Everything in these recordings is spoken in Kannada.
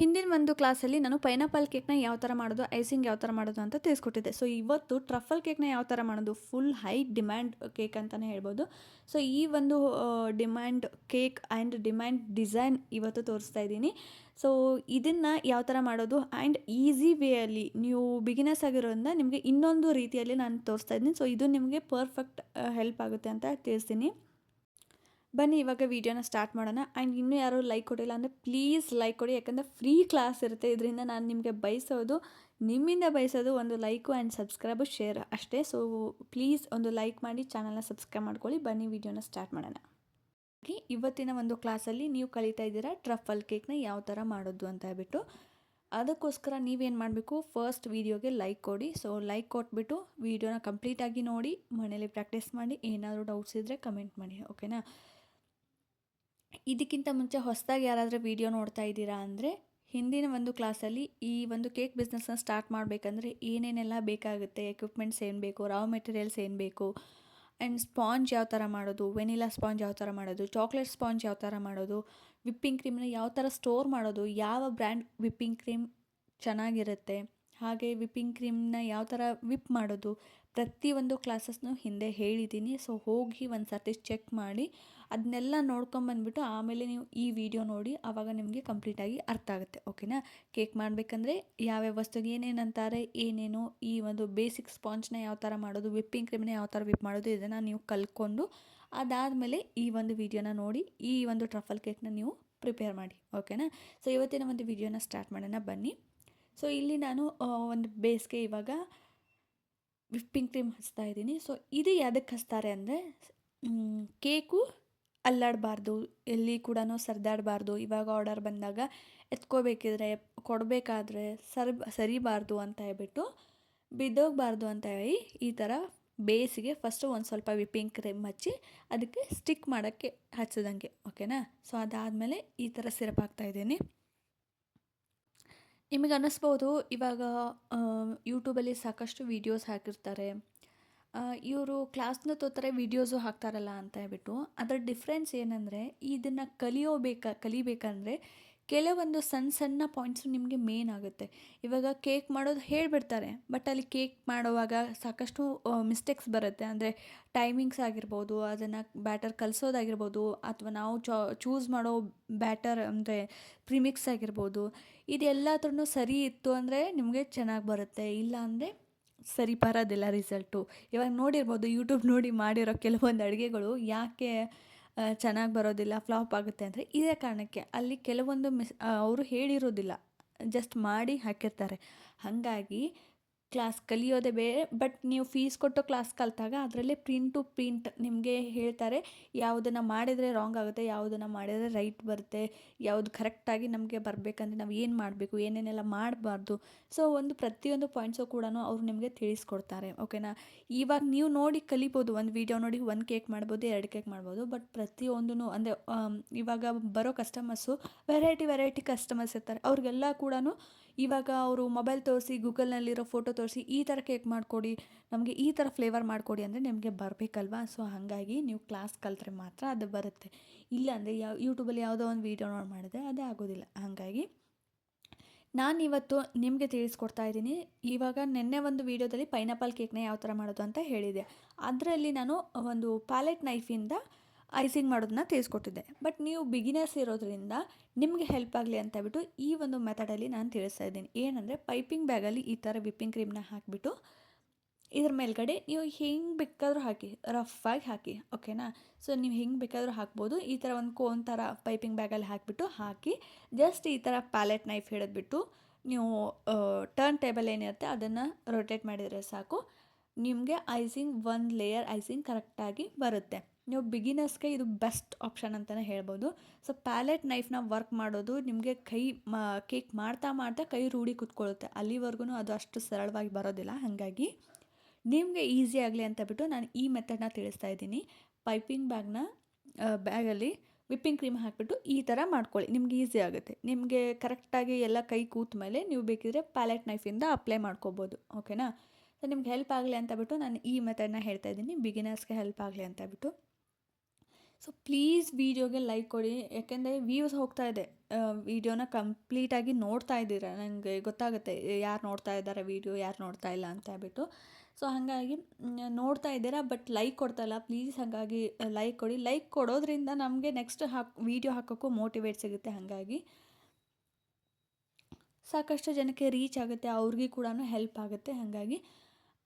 ಹಿಂದಿನ ಒಂದು ಕ್ಲಾಸಲ್ಲಿ ನಾನು ಪೈನಾಪಲ್ ಕೇಕ್ನ ಯಾವ ಥರ ಮಾಡೋದು, ಐಸಿಂಗ್ ಯಾವ ಥರ ಮಾಡೋದು ಅಂತ ತಿಳಿಸ್ಕೊಟ್ಟಿದ್ದೆ. ಸೊ ಇವತ್ತು ಟ್ರಫಲ್ ಕೇಕ್ನ ಯಾವ ಥರ ಮಾಡೋದು ಫುಲ್ ಹೈ ಡಿಮ್ಯಾಂಡ್ ಕೇಕ್ ಅಂತಲೇ ಹೇಳ್ಬೋದು. ಸೊ ಈ ಒಂದು demand cake and demand design ಇವತ್ತು ತೋರಿಸ್ತಾ ಇದ್ದೀನಿ. ಸೊ ಇದನ್ನು ಯಾವ ಥರ ಮಾಡೋದು ಆ್ಯಂಡ್ ಈಸಿ ವೇಯಲ್ಲಿ ನೀವು ಬಿಗಿನರ್ಸ್ ಆಗಿರೋದ್ರಿಂದ ನಿಮಗೆ ಇನ್ನೊಂದು ರೀತಿಯಲ್ಲಿ ನಾನು ತೋರಿಸ್ತಾ ಇದ್ದೀನಿ. ಸೊ ಇದು ನಿಮಗೆ ಪರ್ಫೆಕ್ಟ್ ಹೆಲ್ಪ್ ಆಗುತ್ತೆ ಅಂತ ತಿಳಿಸ್ತೀನಿ. ಬನ್ನಿ, ಇವಾಗ ವೀಡಿಯೋನ ಸ್ಟಾರ್ಟ್ ಮಾಡೋಣ. ಆ್ಯಂಡ್ ಇನ್ನೂ ಯಾರು ಲೈಕ್ ಕೊಡಿಲ್ಲ ಅಂದರೆ ಪ್ಲೀಸ್ ಲೈಕ್ ಕೊಡಿ. ಯಾಕಂದರೆ ಫ್ರೀ ಕ್ಲಾಸ್ ಇರುತ್ತೆ. ಇದರಿಂದ ನಾನು ನಿಮಗೆ ಬಯಸೋದು, ನಿಮ್ಮಿಂದ ಬಯಸೋದು ಒಂದು ಲೈಕು ಆ್ಯಂಡ್ ಸಬ್ಸ್ಕ್ರೈಬು ಶೇರ್ ಅಷ್ಟೇ. ಸೊ ಪ್ಲೀಸ್ ಒಂದು ಲೈಕ್ ಮಾಡಿ ಚಾನಲ್ನ ಸಬ್ಸ್ಕ್ರೈಬ್ ಮಾಡ್ಕೊಳ್ಳಿ. ಬನ್ನಿ, ವೀಡಿಯೋನ ಸ್ಟಾರ್ಟ್ ಮಾಡೋಣ. ಇವತ್ತಿನ ಒಂದು ಕ್ಲಾಸಲ್ಲಿ ನೀವು ಕಲಿತಾ ಇದ್ದೀರಾ ಟ್ರಫಲ್ ಕೇಕ್ನ ಯಾವ ಥರ ಮಾಡೋದು ಅಂತ ಹೇಳ್ಬಿಟ್ಟು. ಅದಕ್ಕೋಸ್ಕರ ನೀವೇನು ಮಾಡಬೇಕು ಫಸ್ಟ್ ವೀಡಿಯೋಗೆ ಲೈಕ್ ಕೊಡಿ. ಸೊ ಲೈಕ್ ಕೊಟ್ಬಿಟ್ಟು ವೀಡಿಯೋನ ಕಂಪ್ಲೀಟಾಗಿ ನೋಡಿ, ಮನೇಲಿ ಪ್ರಾಕ್ಟೀಸ್ ಮಾಡಿ, ಏನಾದರೂ ಡೌಟ್ಸ್ ಇದ್ದರೆ ಕಮೆಂಟ್ ಮಾಡಿ. ಓಕೆನಾ ಇದಕ್ಕಿಂತ ಮುಂಚೆ ಹೊಸದಾಗಿ ಯಾರಾದರೂ ವೀಡಿಯೋ ನೋಡ್ತಾ ಇದ್ದೀರಾ ಅಂದರೆ ಹಿಂದಿನ ಒಂದು ಕ್ಲಾಸಲ್ಲಿ ಈ ಒಂದು ಕೇಕ್ ಬಿಸ್ನೆಸ್ನ ಸ್ಟಾರ್ಟ್ ಮಾಡಬೇಕಂದ್ರೆ ಏನೇನೆಲ್ಲ ಬೇಕಾಗುತ್ತೆ ಎಕ್ವಿಪ್ಮೆಂಟ್ಸ್ ಏನು ಬೇಕು ರಾವ್ ಮೆಟೀರಿಯಲ್ಸ್ ಏನು ಬೇಕು ಆ್ಯಂಡ್ ಸ್ಪಾಂಜ್ ಯಾವ ಥರ ಮಾಡೋದು ವೆನಿಲಾ ಸ್ಪಾಂಜ್ ಯಾವ ಥರ ಮಾಡೋದು ಚಾಕ್ಲೇಟ್ ಸ್ಪಾಂಜ್ ಯಾವ ಥರ ಮಾಡೋದು ವಿಪ್ಪಿಂಗ್ ಕ್ರೀಮ್ನ ಯಾವ ಥರ ಸ್ಟೋರ್ ಮಾಡೋದು, ಯಾವ ಬ್ರ್ಯಾಂಡ್ ವಿಪ್ಪಿಂಗ್ ಕ್ರೀಮ್ ಚೆನ್ನಾಗಿರುತ್ತೆ, ಹಾಗೆ ವಿಪ್ಪಿಂಗ್ ಕ್ರೀಮ್ನ ಯಾವ ಥರ ವಿಪ್ ಮಾಡೋದು ಪ್ರತಿಯೊಂದು ಕ್ಲಾಸಸ್ನು ಹಿಂದೆ ಹೇಳಿದ್ದೀನಿ. ಸೊ ಹೋಗಿ ಒಂದು ಸರ್ತಿ ಚೆಕ್ ಮಾಡಿ ಅದನ್ನೆಲ್ಲ ನೋಡ್ಕೊಂಬಂದ್ಬಿಟ್ಟು ಆಮೇಲೆ ನೀವು ಈ ವಿಡಿಯೋ ನೋಡಿ ಆವಾಗ ನಿಮಗೆ ಕಂಪ್ಲೀಟಾಗಿ ಅರ್ಥ ಆಗುತ್ತೆ ಓಕೆನಾ ಕೇಕ್ ಮಾಡಬೇಕಂದ್ರೆ ಯಾವ್ಯಾವ ವಸ್ತುಗೆ ಏನೇನು ಅಂತಾರೆ, ಏನೇನು, ಈ ಒಂದು ಬೇಸಿಕ್ ಸ್ಪಾಂಜ್ನ ಯಾವ ಥರ ಮಾಡೋದು ವಿಪ್ಪಿಂಗ್ ಕ್ರೀಮ್ನ ಯಾವ ಥರ ವಿಪ್ ಮಾಡೋದು, ಇದನ್ನು ನೀವು ಕಲ್ತ್ಕೊಂಡು ಅದಾದಮೇಲೆ ಈ ಒಂದು ವಿಡಿಯೋನ ನೋಡಿ, ಈ ಒಂದು ಟ್ರಫಲ್ ಕೇಕ್ನ ನೀವು ಪ್ರಿಪೇರ್ ಮಾಡಿ ಓಕೆನಾ ಸೊ ಇವತ್ತಿನ ಒಂದು ವಿಡಿಯೋನ ಸ್ಟಾರ್ಟ್ ಮಾಡೋಣ, ಬನ್ನಿ. ಸೊ ಇಲ್ಲಿ ನಾನು ಒಂದು ಬೇಸ್ಗೆ ಇವಾಗ ವಿಪ್ಪಿಂಗ್ ಕ್ರೀಮ್ ಹಚ್ತಾ ಇದ್ದೀನಿ. ಸೊ ಇದು ಯಾವುದಕ್ಕೆ ಹಚ್ತಾರೆ ಅಂದರೆ ಕೇಕು ಅಲ್ಲಾಡಬಾರ್ದು, ಎಲ್ಲಿ ಕೂಡ ಸರಿದಾಡಬಾರ್ದು. ಇವಾಗ ಆರ್ಡರ್ ಬಂದಾಗ ಎತ್ಕೋಬೇಕಿದ್ರೆ, ಕೊಡಬೇಕಾದ್ರೆ ಸರ್ ಸರಿಬಾರ್ದು ಅಂತ ಹೇಳ್ಬಿಟ್ಟು ಬಿದ್ದೋಗಬಾರ್ದು ಅಂತ ಹೇಳಿ ಈ ಥರ ಬೇಸಿಗೆ ಫಸ್ಟು ಒಂದು ಸ್ವಲ್ಪ ವಿಪ್ಪಿಂಗ್ ಕ್ರೀಮ್ ಹಚ್ಚಿ ಅದಕ್ಕೆ ಸ್ಟಿಕ್ ಮಾಡೋಕ್ಕೆ ಹಚ್ಚದಂಗೆ ಓಕೆನಾ ಸೊ ಅದಾದಮೇಲೆ ಈ ಥರ ಸಿರಪ್ ಹಾಕ್ತಾಯಿದ್ದೀನಿ ನಿಮಗೆ ಅನ್ನಿಸ್ಬೋದು, ಇವಾಗ ಯೂಟ್ಯೂಬಲ್ಲಿ ಸಾಕಷ್ಟು ವೀಡಿಯೋಸ್ ಹಾಕಿರ್ತಾರೆ. ಇವರು ಕ್ಲಾಸ್ನ ತೋತಾರೆ ವೀಡಿಯೋಸು ಹಾಕ್ತಾರಲ್ಲ ಅಂತ ಹೇಳ್ಬಿಟ್ಟು. ಅದರ ಡಿಫ್ರೆನ್ಸ್ ಏನಂದರೆ, ಇದನ್ನು ಕಲಿಯೋಬೇಕಾ ಕಲಿಬೇಕಂದ್ರೆ ಕೆಲವೊಂದು ಸಣ್ಣ ಸಣ್ಣ ಪಾಯಿಂಟ್ಸು ನಿಮಗೆ ಮೇನ್ ಆಗುತ್ತೆ. ಇವಾಗ ಕೇಕ್ ಮಾಡೋದು ಹೇಳಿಬಿಡ್ತಾರೆ ಬಟ್ ಅಲ್ಲಿ ಕೇಕ್ ಮಾಡುವಾಗ ಸಾಕಷ್ಟು ಮಿಸ್ಟೇಕ್ಸ್ ಬರುತ್ತೆ. ಅಂದರೆ ಟೈಮಿಂಗ್ಸ್ ಆಗಿರ್ಬೋದು, ಅದನ್ನು ಬ್ಯಾಟರ್ ಕಲಿಸೋದಾಗಿರ್ಬೋದು, ಅಥವಾ ನಾವು ಚೂಸ್ ಮಾಡೋ ಬ್ಯಾಟರ್ ಅಂದರೆ ಪ್ರಿಮಿಕ್ಸ್ ಆಗಿರ್ಬೋದು ಇದೆಲ್ಲದ್ರೂ ಸರಿ ಇತ್ತು ಅಂದರೆ ನಿಮಗೆ ಚೆನ್ನಾಗಿ ಬರುತ್ತೆ. ಇಲ್ಲ ಅಂದರೆ ಸರಿ ಬರೋದಿಲ್ಲ ರಿಸಲ್ಟು. ಇವಾಗ ನೋಡಿರ್ಬೋದು ಯೂಟ್ಯೂಬ್ ನೋಡಿ ಮಾಡಿರೋ ಕೆಲವೊಂದು ಅಡುಗೆಗಳು ಯಾಕೆ ಚೆನ್ನಾಗಿ ಬರೋದಿಲ್ಲ, ಫ್ಲಾಪ್ ಆಗುತ್ತೆ ಅಂದರೆ ಇದೇ ಕಾರಣಕ್ಕೆ ಅಲ್ಲಿ ಕೆಲವೊಂದು ಮಿಸ್ ಅವರು ಹೇಳಿರೋದಿಲ್ಲ. ಜಸ್ಟ್ ಮಾಡಿ ಹಾಕಿರ್ತಾರೆ. ಹಾಗಾಗಿ ಕ್ಲಾಸ್ ಕಲಿಯೋದೇ ಬೇರೆ ಬಟ್ ನೀವು ಫೀಸ್ ಕೊಟ್ಟು ಕ್ಲಾಸ್ ಕಲಿತಾಗ ಅದರಲ್ಲೇ ಪ್ರಿಂಟ್ ಟು ಪ್ರಿಂಟ್ ನಿಮಗೆ ಹೇಳ್ತಾರೆ, ಯಾವುದನ್ನು ಮಾಡಿದರೆ ರಾಂಗ್ ಆಗುತ್ತೆ, ಯಾವುದನ್ನು ಮಾಡಿದರೆ ರೈಟ್ ಬರುತ್ತೆ, ಯಾವುದು ಕರೆಕ್ಟಾಗಿ ನಮಗೆ ಬರಬೇಕಂದ್ರೆ ನಾವು ಏನು ಮಾಡಬೇಕು, ಏನೇನೆಲ್ಲ ಮಾಡಬಾರ್ದು. ಸೊ ಒಂದು ಪ್ರತಿಯೊಂದು ಪಾಯಿಂಟ್ಸು ಕೂಡ ಅವರು ನಿಮಗೆ ತಿಳಿಸ್ಕೊಡ್ತಾರೆ ಓಕೆನಾ ಇವಾಗ ನೀವು ನೋಡಿ ಕಲಿಬೋದು, ಒಂದು ವೀಡಿಯೋ ನೋಡಿ ಒಂದು ಕೇಕ್ ಮಾಡ್ಬೋದು, ಎರಡು ಕೇಕ್ ಮಾಡ್ಬೋದು ಬಟ್ ಪ್ರತಿಯೊಂದೂ ಅಂದರೆ ಇವಾಗ ಬರೋ ಕಸ್ಟಮರ್ಸು ವೆರೈಟಿ ವೆರೈಟಿ ಕಸ್ಟಮರ್ಸ್ ಇರ್ತಾರೆ, ಅವ್ರಿಗೆಲ್ಲ ಕೂಡ ಇವಾಗ ಅವರು ಮೊಬೈಲ್ ತೋರಿಸಿ ಗೂಗಲ್ನಲ್ಲಿರೋ ಫೋಟೋ ತೋರಿಸಿ ಈ ಥರ ಕೇಕ್ ಮಾಡಿಕೊಡಿ, ನಮಗೆ ಈ ಥರ ಫ್ಲೇವರ್ ಮಾಡಿಕೊಡಿ ಅಂದರೆ ನಿಮಗೆ ಬರಬೇಕಲ್ವಾ? ಸೊ ಹಾಗಾಗಿ ನೀವು ಕ್ಲಾಸ್ ಕಲಿತ್ರೆ ಮಾತ್ರ ಅದು ಬರುತ್ತೆ. ಇಲ್ಲಾಂದರೆ ಯಾವ ಯೂಟ್ಯೂಬಲ್ಲಿ ಯಾವುದೋ ಒಂದು ವೀಡಿಯೋ ನೋಡಿ ಮಾಡಿದ್ರೆ ಅದೇ ಆಗೋದಿಲ್ಲ. ಹಾಗಾಗಿ ನಾನು ಇವತ್ತು ನಿಮಗೆ ತಿಳಿಸ್ಕೊಡ್ತಾ ಇದ್ದೀನಿ. ಇವಾಗ ನಿನ್ನೆ ಒಂದು ವೀಡಿಯೋದಲ್ಲಿ ಪೈನಾಪಲ್ ಕೇಕ್ನ ಯಾವ ಥರ ಮಾಡೋದು ಅಂತ ಹೇಳಿದೆ. ಅದರಲ್ಲಿ ನಾನು ಒಂದು ಪ್ಯಾಲೆಟ್ ನೈಫಿಂದ ಐಸಿಂಗ್ ಮಾಡೋದನ್ನ ತಿಳಿಸ್ಕೊಟ್ಟಿದ್ದೆ. ಬಟ್ ನೀವು ಬಿಗಿನರ್ಸ್ ಇರೋದ್ರಿಂದ ನಿಮಗೆ ಹೆಲ್ಪ್ ಆಗಲಿ ಅಂತ ಹೇಳ್ಬಿಟ್ಟು ಈ ಒಂದು ಮೆಥಡಲ್ಲಿ ನಾನು ತಿಳಿಸ್ತಾ ಇದ್ದೀನಿ. ಏನಂದರೆ ಪೈಪಿಂಗ್ ಬ್ಯಾಗಲ್ಲಿ ಈ ಥರ ವಿಪ್ಪಿಂಗ್ ಕ್ರೀಮ್ನ ಹಾಕಿಬಿಟ್ಟು ಇದ್ರ ಮೇಲ್ಗಡೆ ನೀವು ಹೆಂಗೆ ಬೇಕಾದರೂ ಹಾಕಿ ರಫಾಗಿ ಹಾಕಿ ಓಕೆನಾ ಸೊ ನೀವು ಹೆಂಗೆ ಬೇಕಾದರೂ ಹಾಕ್ಬೋದು. ಈ ಥರ ಒಂದು ಕೋನ್ ಥರ ಪೈಪಿಂಗ್ ಬ್ಯಾಗಲ್ಲಿ ಹಾಕಿಬಿಟ್ಟು ಹಾಕಿ ಜಸ್ಟ್ ಈ ಥರ ಪ್ಯಾಲೆಟ್ ನೈಫ್ ಹಿಡಿದ್ಬಿಟ್ಟು ನೀವು ಟರ್ನ್ ಟೇಬಲ್ ಏನಿರುತ್ತೆ ಅದನ್ನು ರೊಟೇಟ್ ಮಾಡಿದರೆ ಸಾಕು. ನಿಮಗೆ ಐಸಿಂಗ್ ಒಂದು ಲೇಯರ್ ಐಸಿಂಗ್ ಕರೆಕ್ಟಾಗಿ ಬರುತ್ತೆ. ನೀವು ಬಿಗಿನರ್ಸ್ಗೆ ಇದು ಬೆಸ್ಟ್ ಆಪ್ಷನ್ ಅಂತಲೇ ಹೇಳ್ಬೋದು. ಸೊ ಪ್ಯಾಲೆಟ್ ನೈಫ್ನ ವರ್ಕ್ ಮಾಡೋದು ನಿಮಗೆ ಕೈ ಮಾ ಕೇಕ್ ಮಾಡ್ತಾ ಮಾಡ್ತಾ ಕೈ ರೂಢಿ ಕುತ್ಕೊಳ್ಳುತ್ತೆ. ಅಲ್ಲಿವರೆಗೂ ಅದು ಅಷ್ಟು ಸರಳವಾಗಿ ಬರೋದಿಲ್ಲ. ಹಾಗಾಗಿ ನಿಮಗೆ ಈಸಿ ಆಗಲಿ ಅಂತ ಬಿಟ್ಟು ನಾನು ಈ ಮೆಥಡ್ನ ತಿಳಿಸ್ತಾ ಇದ್ದೀನಿ. ಪೈಪಿಂಗ್ ಬ್ಯಾಗ್ನ ಬ್ಯಾಗಲ್ಲಿ ವಿಪ್ಪಿಂಗ್ ಕ್ರೀಮ್ ಹಾಕಿಬಿಟ್ಟು ಈ ಥರ ಮಾಡ್ಕೊಳ್ಳಿ. ನಿಮ್ಗೆ ಈಸಿ ಆಗುತ್ತೆ. ನಿಮಗೆ ಕರೆಕ್ಟಾಗಿ ಎಲ್ಲ ಕೈ ಕೂತ ಮೇಲೆ ನೀವು ಬೇಕಿದ್ರೆ ಪ್ಯಾಲೆಟ್ ನೈಫಿಂದ ಅಪ್ಲೈ ಮಾಡ್ಕೋಬೋದು. ಓಕೆನಾ ಸೊ ನಿಮ್ಗೆ ಹೆಲ್ಪ್ ಆಗಲಿ ಅಂತ ಬಿಟ್ಟು ನಾನು ಈ ಮೆಥಡ್ನ ಹೇಳ್ತಾ ಇದ್ದೀನಿ. ಬಿಗಿನರ್ಸ್ಗೆ ಹೆಲ್ಪ್ ಆಗಲಿ ಅಂತ ಬಿಟ್ಟು. ಸೊ ಪ್ಲೀಸ್ ವೀಡಿಯೋಗೆ ಲೈಕ್ ಕೊಡಿ. ಯಾಕೆಂದರೆ ವ್ಯೂಸ್ ಹೋಗ್ತಾ ಇದೆ. ವೀಡಿಯೋನ ಕಂಪ್ಲೀಟಾಗಿ ನೋಡ್ತಾ ಇದ್ದೀರ? ನನಗೆ ಗೊತ್ತಾಗುತ್ತೆ, ಯಾರು ನೋಡ್ತಾ ಇದ್ದಾರೆ ವೀಡಿಯೋ ಯಾರು ನೋಡ್ತಾ ಇಲ್ಲ ಅಂತ ಹೇಳ್ಬಿಟ್ಟು. ಸೊ ಹಾಗಾಗಿ ನೋಡ್ತಾ ಇದ್ದೀರಾ ಬಟ್ ಲೈಕ್ ಕೊಡ್ತಾ ಇಲ್ಲ. ಪ್ಲೀಸ್ ಹಾಗಾಗಿ ಲೈಕ್ ಕೊಡಿ. ಲೈಕ್ ಕೊಡೋದ್ರಿಂದ ನಮಗೆ ನೆಕ್ಸ್ಟ್ ಹಾಕ್ ವೀಡಿಯೋ ಹಾಕೋಕ್ಕೂ ಮೋಟಿವೇಟ್ ಸಿಗುತ್ತೆ ಹಾಗಾಗಿ. ಸಾಕಷ್ಟು ಜನಕ್ಕೆ ರೀಚ್ ಆಗುತ್ತೆ, ಅವ್ರಿಗೆ ಕೂಡ ಹೆಲ್ಪ್ ಆಗುತ್ತೆ ಹಾಗಾಗಿ.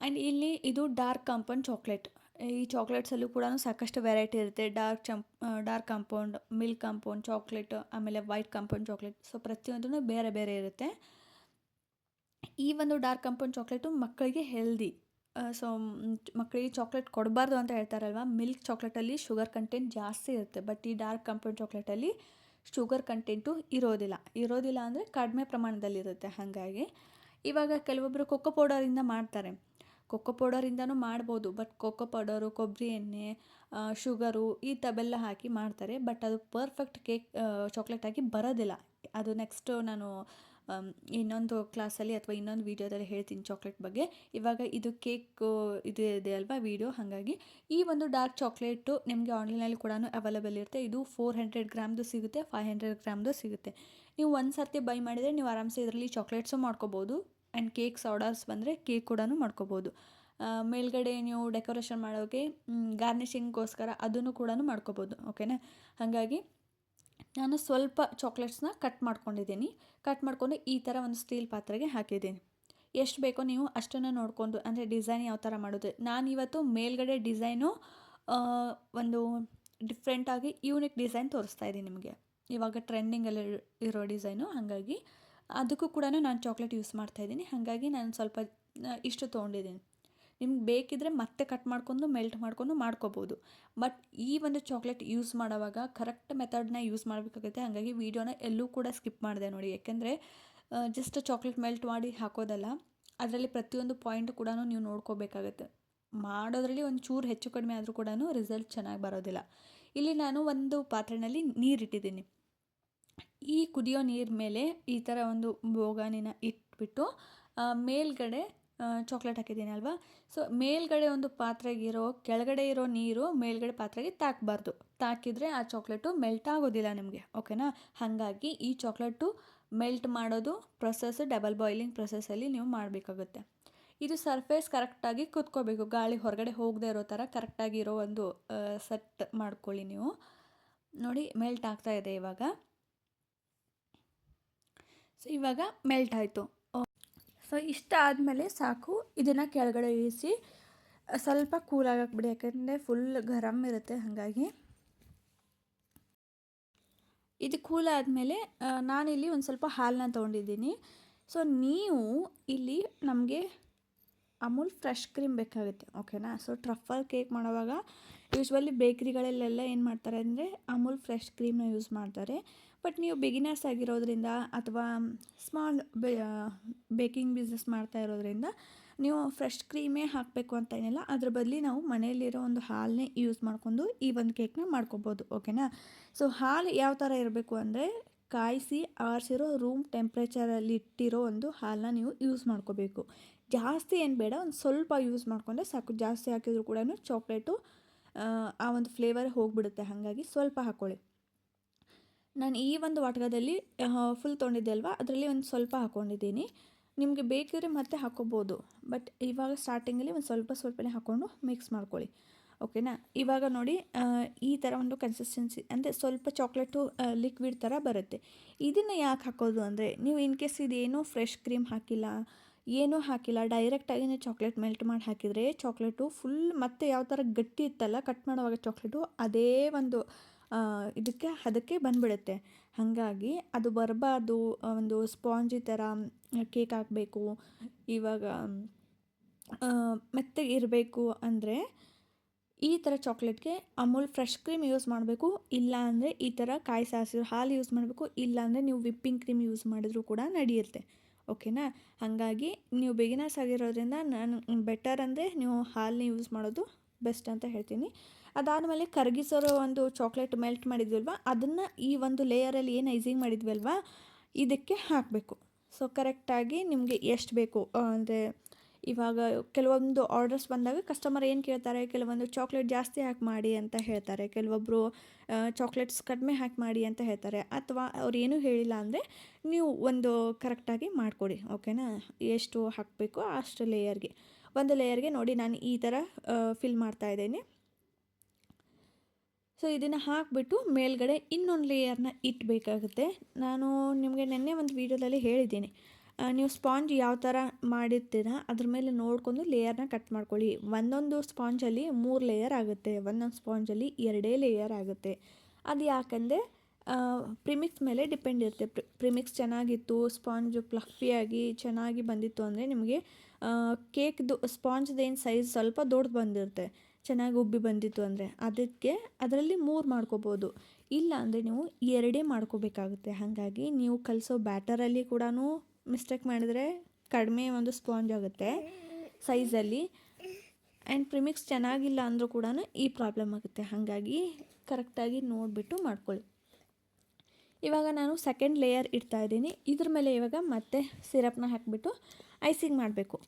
ಆ್ಯಂಡ್ ಇಲ್ಲಿ ಇದು ಡಾರ್ಕ್ ಕಂಪನ್ ಚಾಕ್ಲೇಟ್ ಈ ಚಾಕ್ಲೇಟ್ಸಲ್ಲೂ ಕೂಡ ಸಾಕಷ್ಟು ವೆರೈಟಿ ಇರುತ್ತೆ. Dark ಚಂಪ್ dark compound milk compound chocolate ಆಮೇಲೆ ವೈಟ್ ಕಾಂಪೌಂಡ್ ಚಾಕ್ಲೇಟ್ ಸೊ ಪ್ರತಿಯೊಂದೂ ಬೇರೆ ಬೇರೆ ಇರುತ್ತೆ. ಈ ಒಂದು ಡಾರ್ಕ್ ಕಾಂಪೌಂಡ್ ಚಾಕ್ಲೇಟು ಮಕ್ಕಳಿಗೆ ಹೆಲ್ದಿ ಸೊ ಮಕ್ಕಳಿಗೆ ಚಾಕ್ಲೇಟ್ ಕೊಡಬಾರ್ದು ಅಂತ ಹೇಳ್ತಾರಲ್ವ? ಮಿಲ್ಕ್ ಚಾಕ್ಲೇಟಲ್ಲಿ ಶುಗರ್ ಕಂಟೆಂಟ್ ಜಾಸ್ತಿ ಇರುತ್ತೆ. ಬಟ್ ಈ ಡಾರ್ಕ್ ಕಾಂಪೌಂಡ್ ಚಾಕ್ಲೇಟಲ್ಲಿ ಶುಗರ್ ಕಂಟೆಂಟು ಇರೋದಿಲ್ಲ. ಇರೋದಿಲ್ಲ ಅಂದರೆ ಕಡಿಮೆ ಪ್ರಮಾಣದಲ್ಲಿರುತ್ತೆ ಹಾಗಾಗಿ. ಇವಾಗ ಕೆಲವೊಬ್ಬರು ಕೊಕ್ಕೋ ಪೌಡರಿಂದ ಮಾಡ್ತಾರೆ. ಕೊಕ್ಕೋ ಪೌಡರಿಂದನೂ ಮಾಡ್ಬೋದು. ಬಟ್ ಕೊಕ್ಕೋ ಪೌಡರು, ಕೊಬ್ಬರಿ ಎಣ್ಣೆ ಶುಗರು ಈ ತಬೆಲ್ಲ ಹಾಕಿ ಮಾಡ್ತಾರೆ. ಬಟ್ ಅದು ಪರ್ಫೆಕ್ಟ್ ಕೇಕ್ ಚಾಕ್ಲೇಟ್ ಆಗಿ ಬರೋದಿಲ್ಲ. ಅದು ನೆಕ್ಸ್ಟು ನಾನು ಇನ್ನೊಂದು ಕ್ಲಾಸಲ್ಲಿ ಅಥವಾ ಇನ್ನೊಂದು ವೀಡಿಯೋದಲ್ಲಿ ಹೇಳ್ತೀನಿ ಚಾಕ್ಲೇಟ್ ಬಗ್ಗೆ. ಇವಾಗ ಇದು ಕೇಕ್, ಇದು ಇದೆ ಅಲ್ವಾ ವೀಡಿಯೋ? ಹಾಗಾಗಿ ಈ ಒಂದು ಡಾರ್ಕ್ ಚಾಕ್ಲೇಟು ನಿಮಗೆ ಆನ್ಲೈನಲ್ಲಿ ಕೂಡ ಅವೈಲೇಬಲ್ ಇರುತ್ತೆ. ಇದು ಫೋರ್ ಹಂಡ್ರೆಡ್ ಗ್ರಾಮ್ದು ಸಿಗುತ್ತೆ, ಫೈವ್ ಹಂಡ್ರೆಡ್ ಗ್ರಾಮ್ದು ಸಿಗುತ್ತೆ. ನೀವು ಒಂದು ಸರ್ತಿ ಬೈ ಮಾಡಿದರೆ ನೀವು ಆರಾಮ್ಸೆ ಇದರಲ್ಲಿ ಚಾಕ್ಲೇಟ್ಸು ಮಾಡ್ಕೋಬೋದು. ಆ್ಯಂಡ್ ಕೇಕ್ ಆರ್ಡರ್ಸ್ ಬಂದರೆ ಕೇಕ್ ಕೂಡ ಮಾಡ್ಕೋಬೋದು. ಮೇಲ್ಗಡೆ ನೀವು ಡೆಕೋರೇಷನ್ ಮಾಡೋಕ್ಕೆ ಗಾರ್ನಿಷಿಂಗ್ಗೋಸ್ಕರ ಅದನ್ನು ಕೂಡ ಮಾಡ್ಕೋಬೋದು ಓಕೆನಾ ಹಾಗಾಗಿ ನಾನು ಸ್ವಲ್ಪ ಚಾಕ್ಲೇಟ್ಸ್ನ ಕಟ್ ಮಾಡ್ಕೊಂಡಿದ್ದೀನಿ. ಕಟ್ ಮಾಡಿಕೊಂಡು ಈ ಥರ ಒಂದು ಸ್ಟೀಲ್ ಪಾತ್ರೆಗೆ ಹಾಕಿದ್ದೀನಿ. ಎಷ್ಟು ಬೇಕೋ ನೀವು ಅಷ್ಟನ್ನು ನೋಡಿಕೊಂಡು, ಅಂದರೆ ಡಿಸೈನ್ ಯಾವ ಥರ ಮಾಡೋದು? ನಾನಿವತ್ತು ಮೇಲ್ಗಡೆ ಡಿಸೈನು ಒಂದು ಡಿಫ್ರೆಂಟಾಗಿ ಯೂನಿಕ್ ಡಿಸೈನ್ ತೋರಿಸ್ತಾ ಇದ್ದೀನಿ ನಿಮಗೆ. ಇವಾಗ ಟ್ರೆಂಡಿಂಗಲ್ಲಿ ಇರೋ ಡಿಸೈನು ಹಾಗಾಗಿ ಅದಕ್ಕೂ ಕೂಡ ನಾನು ಚಾಕ್ಲೇಟ್ ಯೂಸ್ ಮಾಡ್ತಾ ಇದ್ದೀನಿ. ಹಾಗಾಗಿ ನಾನು ಸ್ವಲ್ಪ ಇಷ್ಟು ತೊಗೊಂಡಿದ್ದೀನಿ. ನಿಮ್ಗೆ ಬೇಕಿದ್ದರೆ ಮತ್ತೆ ಕಟ್ ಮಾಡ್ಕೊಂಡು, ಮೆಲ್ಟ್ ಮಾಡ್ಕೊಂಡು ಮಾಡ್ಕೋಬೋದು. ಬಟ್ ಈ ಒಂದು ಚಾಕ್ಲೇಟ್ ಯೂಸ್ ಮಾಡೋವಾಗ ಕರೆಕ್ಟ್ ಮೆಥಡ್ನ ಯೂಸ್ ಮಾಡಬೇಕಾಗುತ್ತೆ. ಹಾಗಾಗಿ ವೀಡಿಯೋನ ಎಲ್ಲೂ ಕೂಡ ಸ್ಕಿಪ್ ಮಾಡಿದೆ ನೋಡಿ. ಯಾಕೆಂದರೆ ಜಸ್ಟ್ ಚಾಕ್ಲೇಟ್ ಮೆಲ್ಟ್ ಮಾಡಿ ಹಾಕೋದಲ್ಲ, ಅದರಲ್ಲಿ ಪ್ರತಿಯೊಂದು ಪಾಯಿಂಟ್ ಕೂಡ ನೀವು ನೋಡ್ಕೋಬೇಕಾಗುತ್ತೆ. ಮಾಡೋದ್ರಲ್ಲಿ ಒಂದು ಚೂರು ಹೆಚ್ಚು ಕಡಿಮೆ ಆದರೂ ಕೂಡ ರಿಸಲ್ಟ್ ಚೆನ್ನಾಗಿ ಬರೋದಿಲ್ಲ. ಇಲ್ಲಿ ನಾನು ಒಂದು ಪಾತ್ರೆಯಲ್ಲಿ ನೀರಿಟ್ಟಿದ್ದೀನಿ. ಈ ಕುದಿಯೋ ನೀರು ಮೇಲೆ ಈ ಥರ ಒಂದು ಬೋಗಾನಿನ ಇಟ್ಬಿಟ್ಟು ಮೇಲ್ಗಡೆ ಚಾಕ್ಲೇಟ್ ಹಾಕಿದ್ದೀನಿ ಅಲ್ವಾ? ಸೊ ಮೇಲ್ಗಡೆ ಒಂದು ಪಾತ್ರೆಗಿರೋ ಕೆಳಗಡೆ ಇರೋ ನೀರು ಮೇಲ್ಗಡೆ ಪಾತ್ರೆಗೆ ತಾಕಬಾರ್ದು. ತಾಕಿದರೆ ಆ ಚಾಕ್ಲೇಟು ಮೆಲ್ಟ್ ಆಗೋದಿಲ್ಲ ನಿಮಗೆ ಓಕೆನಾ ಹಾಗಾಗಿ ಈ ಚಾಕ್ಲೇಟು ಮೆಲ್ಟ್ ಮಾಡೋದು ಪ್ರೊಸೆಸ್ ಡಬಲ್ ಬಾಯ್ಲಿಂಗ್ ಪ್ರೊಸೆಸಲ್ಲಿ ನೀವು ಮಾಡಬೇಕಾಗುತ್ತೆ. ಇದು ಸರ್ಫೇಸ್ ಕರೆಕ್ಟಾಗಿ ಕುತ್ಕೋಬೇಕು. ಗಾಳಿ ಹೊರಗಡೆ ಹೋಗದೆ ಇರೋ ಥರ ಕರೆಕ್ಟಾಗಿ ಇರೋ ಒಂದು ಸೆಟ್ ಮಾಡ್ಕೊಳ್ಳಿ ನೀವು. ನೋಡಿ ಮೆಲ್ಟ್ ಆಗ್ತಾ ಇದೆ ಇವಾಗ. ಸೊ ಇವಾಗ ಮೆಲ್ಟ್ ಆಯಿತು. ಸೊ ಇಷ್ಟ ಆದಮೇಲೆ ಸಾಕು. ಇದನ್ನು ಕೆಳಗಡೆ ಇಳಿಸಿ. ಸ್ವಲ್ಪ ಕೂಲ್ ಆಗಕ್ಕೆ ಬಿಡಿ ಯಾಕಂದರೆ ಫುಲ್ ಗರಮ್ ಇರುತ್ತೆ ಹಾಗಾಗಿ. ಇದು ಕೂಲ್ ಆದಮೇಲೆ ನಾನಿಲ್ಲಿ ಒಂದು ಸ್ವಲ್ಪ ಹಾಲನ್ನ ತೊಗೊಂಡಿದ್ದೀನಿ. ಸೊ ನೀವು ಇಲ್ಲಿ ನಮಗೆ ಅಮೂಲ್ ಫ್ರೆಶ್ ಕ್ರೀಮ್ ಬೇಕಾಗುತ್ತೆ ಓಕೆನಾ ಸೊ ಟ್ರಫಲ್ ಕೇಕ್ ಮಾಡುವಾಗ ಯೂಶ್ವಲಿ ಬೇಕ್ರಿಗಳಲ್ಲೆಲ್ಲ ಏನು ಮಾಡ್ತಾರೆ ಅಂದರೆ ಅಮೂಲ್ ಫ್ರೆಶ್ ಕ್ರೀಮ್ನ ಯೂಸ್ ಮಾಡ್ತಾರೆ. ಬಟ್ ನೀವು ಬಿಗಿನರ್ಸ್ ಆಗಿರೋದ್ರಿಂದ ಅಥವಾ ಸ್ಮಾಲ್ ಬೇಕಿಂಗ್ ಬಿಸ್ನೆಸ್ ಮಾಡ್ತಾ ಇರೋದ್ರಿಂದ ನೀವು ಫ್ರೆಶ್ ಕ್ರೀಮೇ ಹಾಕಬೇಕು ಅಂತ ಏನಿಲ್ಲ. ಅದ್ರ ಬದಲಿ ನಾವು ಮನೆಯಲ್ಲಿರೋ ಒಂದು ಹಾಲನ್ನೇ ಯೂಸ್ ಮಾಡ್ಕೊಂಡು ಈ ಒಂದು ಕೇಕ್ನ ಮಾಡ್ಕೊಬೋದು. ಓಕೆನಾ? ಸೊ ಹಾಲು ಯಾವ ಥರ ಇರಬೇಕು ಅಂದರೆ ಕಾಯಿಸಿ ಆರಿಸಿರೋ ರೂಮ್ ಟೆಂಪ್ರೇಚರಲ್ಲಿ ಇಟ್ಟಿರೋ ಒಂದು ಹಾಲನ್ನ ನೀವು ಯೂಸ್ ಮಾಡ್ಕೋಬೇಕು. ಜಾಸ್ತಿ ಏನು ಬೇಡ, ಒಂದು ಸ್ವಲ್ಪ ಯೂಸ್ ಮಾಡ್ಕೊಂಡ್ರೆ ಸಾಕು. ಜಾಸ್ತಿ ಹಾಕಿದ್ರು ಕೂಡ ಚಾಕ್ಲೇಟು ಆ ಒಂದು ಫ್ಲೇವರ್ ಹೋಗಿಬಿಡುತ್ತೆ. ಹಾಗಾಗಿ ಸ್ವಲ್ಪ ಹಾಕ್ಕೊಳ್ಳಿ ನಾನು ಈ ಒಂದು ವಾಟಕದಲ್ಲಿ ಫುಲ್ ತೊಗೊಂಡಿದ್ದೆ ಅಲ್ವಾ? ಅದರಲ್ಲಿ ಒಂದು ಸ್ವಲ್ಪ ಹಾಕ್ಕೊಂಡಿದ್ದೀನಿ ನಿಮಗೆ ಬೇಕಿದ್ರೆ ಮತ್ತೆ ಹಾಕ್ಕೋಬೋದು ಬಟ್ ಇವಾಗ ಸ್ಟಾರ್ಟಿಂಗಲ್ಲಿ ಒಂದು ಸ್ವಲ್ಪ ಸ್ವಲ್ಪನೇ ಹಾಕ್ಕೊಂಡು ಮಿಕ್ಸ್ ಮಾಡ್ಕೊಳ್ಳಿ. ಓಕೆನಾ ಇವಾಗ ನೋಡಿ ಈ ಥರ ಒಂದು ಕನ್ಸಿಸ್ಟೆನ್ಸಿ ಅಂದರೆ ಸ್ವಲ್ಪ ಚಾಕ್ಲೇಟು ಲಿಕ್ವಿಡ್ ಥರ ಬರುತ್ತೆ. ಇದನ್ನು ಯಾಕೆ ಹಾಕೋದು ಅಂದರೆ, ನೀವು ಇನ್ ಕೇಸ್ ಇದೇನೋ ಫ್ರೆಶ್ ಕ್ರೀಮ್ ಹಾಕಿಲ್ಲ ಏನೂ ಹಾಕಿಲ್ಲ. ಡೈರೆಕ್ಟಾಗಿ ಚಾಕ್ಲೇಟ್ ಮೆಲ್ಟ್ ಮಾಡಿ ಹಾಕಿದರೆ ಚಾಕ್ಲೇಟು ಫುಲ್ ಮತ್ತೆ ಯಾವ ಥರ ಗಟ್ಟಿ ಇತ್ತಲ್ಲ, ಕಟ್ ಮಾಡುವಾಗ ಚಾಕ್ಲೇಟು ಅದೇ ಒಂದು ಇದಕ್ಕೆ ಅದಕ್ಕೆ ಬಂದುಬಿಡುತ್ತೆ. ಹಾಗಾಗಿ ಅದು ಬರಬಾರ್ದು. ಒಂದು ಸ್ಪಾಂಜಿ ಥರ ಕೇಕ್ ಹಾಕಬೇಕು. ಇವಾಗ ಮೆತ್ತಗೆ ಇರಬೇಕು ಅಂದರೆ ಈ ಥರ ಚಾಕ್ಲೇಟ್ಗೆ ಅಮೂಲ್ ಫ್ರೆಶ್ ಕ್ರೀಮ್ ಯೂಸ್ ಮಾಡಬೇಕು. ಇಲ್ಲ ಅಂದರೆ ಈ ಥರ ಕಾಯಿ ಸಾಸಿರೋ ಹಾಲು ಯೂಸ್ ಮಾಡಬೇಕು. ಇಲ್ಲ ಅಂದರೆ ನೀವು ವಿಪ್ಪಿಂಗ್ ಕ್ರೀಮ್ ಯೂಸ್ ಮಾಡಿದ್ರೂ ಕೂಡ ನಡೆಯುತ್ತೆ. ಓಕೆನಾ? ಹಾಗಾಗಿ ನೀವು ಬಿಗಿನರ್ಸ್ ಆಗಿರೋದ್ರಿಂದ ನಾನು ಬೆಟರ್ ಅಂದರೆ ನೀವು ಹಾಲನ್ನ ಯೂಸ್ ಮಾಡೋದು ಬೆಸ್ಟ್ ಅಂತ ಹೇಳ್ತೀನಿ. ಅದಾದಮೇಲೆ ಕರಗಿಸೋರೋ ಒಂದು ಚಾಕ್ಲೇಟ್ ಮೆಲ್ಟ್ ಮಾಡಿದ್ವಲ್ವ? ಅದನ್ನು ಈ ಒಂದು ಲೇಯರಲ್ಲಿ ಏನು ಐಸಿಂಗ್ ಮಾಡಿದ್ವಲ್ವ? ಇದಕ್ಕೆ ಹಾಕಬೇಕು. ಸೊ ಕರೆಕ್ಟಾಗಿ ನಿಮಗೆ ಎಷ್ಟು ಬೇಕು ಅಂದರೆ ಇವಾಗ ಕೆಲವೊಂದು ಆರ್ಡರ್ಸ್ ಬಂದಾಗ ಕಸ್ಟಮರ್ ಏನು ಕೇಳ್ತಾರೆ? ಕೆಲವೊಂದು ಚಾಕ್ಲೇಟ್ ಜಾಸ್ತಿ ಹಾಕಿ ಮಾಡಿ ಅಂತ ಹೇಳ್ತಾರೆ. ಕೆಲವೊಬ್ಬರು ಚಾಕ್ಲೇಟ್ಸ್ ಕಡಿಮೆ ಹಾಕಿ ಮಾಡಿ ಅಂತ ಹೇಳ್ತಾರೆ. ಅಥವಾ ಅವ್ರು ಏನೂ ಹೇಳಿಲ್ಲ ಅಂದರೆ ನೀವು ಒಂದು ಕರೆಕ್ಟಾಗಿ ಮಾಡಿಕೊಡಿ ಓಕೆನಾ ಎಷ್ಟು ಹಾಕಬೇಕು ಅಷ್ಟು ಲೇಯರ್ಗೆ ಒಂದು ಲೇಯರ್ಗೆ ನೋಡಿ ನಾನು ಈ ಥರ ಫಿಲ್ ಮಾಡ್ತಾ ಇದ್ದೀನಿ. ಸೊ ಇದನ್ನು ಹಾಕಿಬಿಟ್ಟು ಮೇಲ್ಗಡೆ ಇನ್ನೊಂದು ಲೇಯರ್ನ ಇಟ್ಬೇಕಾಗುತ್ತೆ. ನಾನು ನಿಮಗೆ ನಿನ್ನೆ ಒಂದು ವೀಡಿಯೋದಲ್ಲಿ ಹೇಳಿದ್ದೀನಿ. ನೀವು ಸ್ಪಾಂಜ್ ಯಾವ ಥರ ಮಾಡಿರ್ತೀರ ಅದ್ರ ಮೇಲೆ ನೋಡ್ಕೊಂಡು ಲೇಯರ್ನ ಕಟ್ ಮಾಡ್ಕೊಳ್ಳಿ. ಒಂದೊಂದು ಸ್ಪಾಂಜಲ್ಲಿ ಮೂರು ಲೇಯರ್ ಆಗುತ್ತೆ. ಒಂದೊಂದು ಸ್ಪಾಂಜಲ್ಲಿ ಎರಡೇ ಲೇಯರ್ ಆಗುತ್ತೆ. ಅದು ಯಾಕಂದರೆ ಪ್ರಿಮಿಕ್ಸ್ ಮೇಲೆ ಡಿಪೆಂಡ್ ಇರುತ್ತೆ. ಪ್ರಿಮಿಕ್ಸ್ ಚೆನ್ನಾಗಿತ್ತು, ಸ್ಪಾಂಜ್ ಪ್ಲಫಿಯಾಗಿ ಚೆನ್ನಾಗಿ ಬಂದಿತ್ತು ಅಂದರೆ ನಿಮಗೆ ಕೇಕ್ದು ಸ್ಪಾಂಜ್ದೇನು ಸೈಜ್ ಸ್ವಲ್ಪ ದೊಡ್ಡದು ಬಂದಿರುತ್ತೆ. ಚೆನ್ನಾಗಿ ಉಬ್ಬಿ ಬಂದಿತ್ತು ಅಂದರೆ. ಅದಕ್ಕೆ ಅದರಲ್ಲಿ ಮೂರು ಮಾಡ್ಕೋಬೋದು. ಇಲ್ಲ ಅಂದರೆ ನೀವು ಎರಡೇ ಮಾಡ್ಕೋಬೇಕಾಗುತ್ತೆ. ಹಾಗಾಗಿ ನೀವು ಕಲಿಸೋ ಬ್ಯಾಟರಲ್ಲಿ ಕೂಡ ಮಿಸ್ಟೇಕ್ ಮಾಡಿದರೆ ಕಡಿಮೆ ಒಂದು ಸ್ಪಾಂಜ್ ಆಗುತ್ತೆ ಸೈಜಲ್ಲಿ ಆ್ಯಂಡ್ ಪ್ರಿಮಿಕ್ಸ್ ಚೆನ್ನಾಗಿಲ್ಲ ಅಂದರೂ ಕೂಡ ಈ ಪ್ರಾಬ್ಲಮ್ ಆಗುತ್ತೆ. ಹಾಗಾಗಿ ಕರೆಕ್ಟಾಗಿ ನೋಡಿಬಿಟ್ಟು ಮಾಡ್ಕೊಳ್ಳಿ. ಇವಾಗ ನಾನು ಸೆಕೆಂಡ್ ಲೇಯರ್ ಇಡ್ತಾ ಇದ್ದೀನಿ. ಇದ್ರ ಮೇಲೆ ಇವಾಗ ಮತ್ತೆ ಸಿರಪ್ನ ಹಾಕಿಬಿಟ್ಟು ಐಸಿಂಗ್ ಮಾಡಬೇಕು.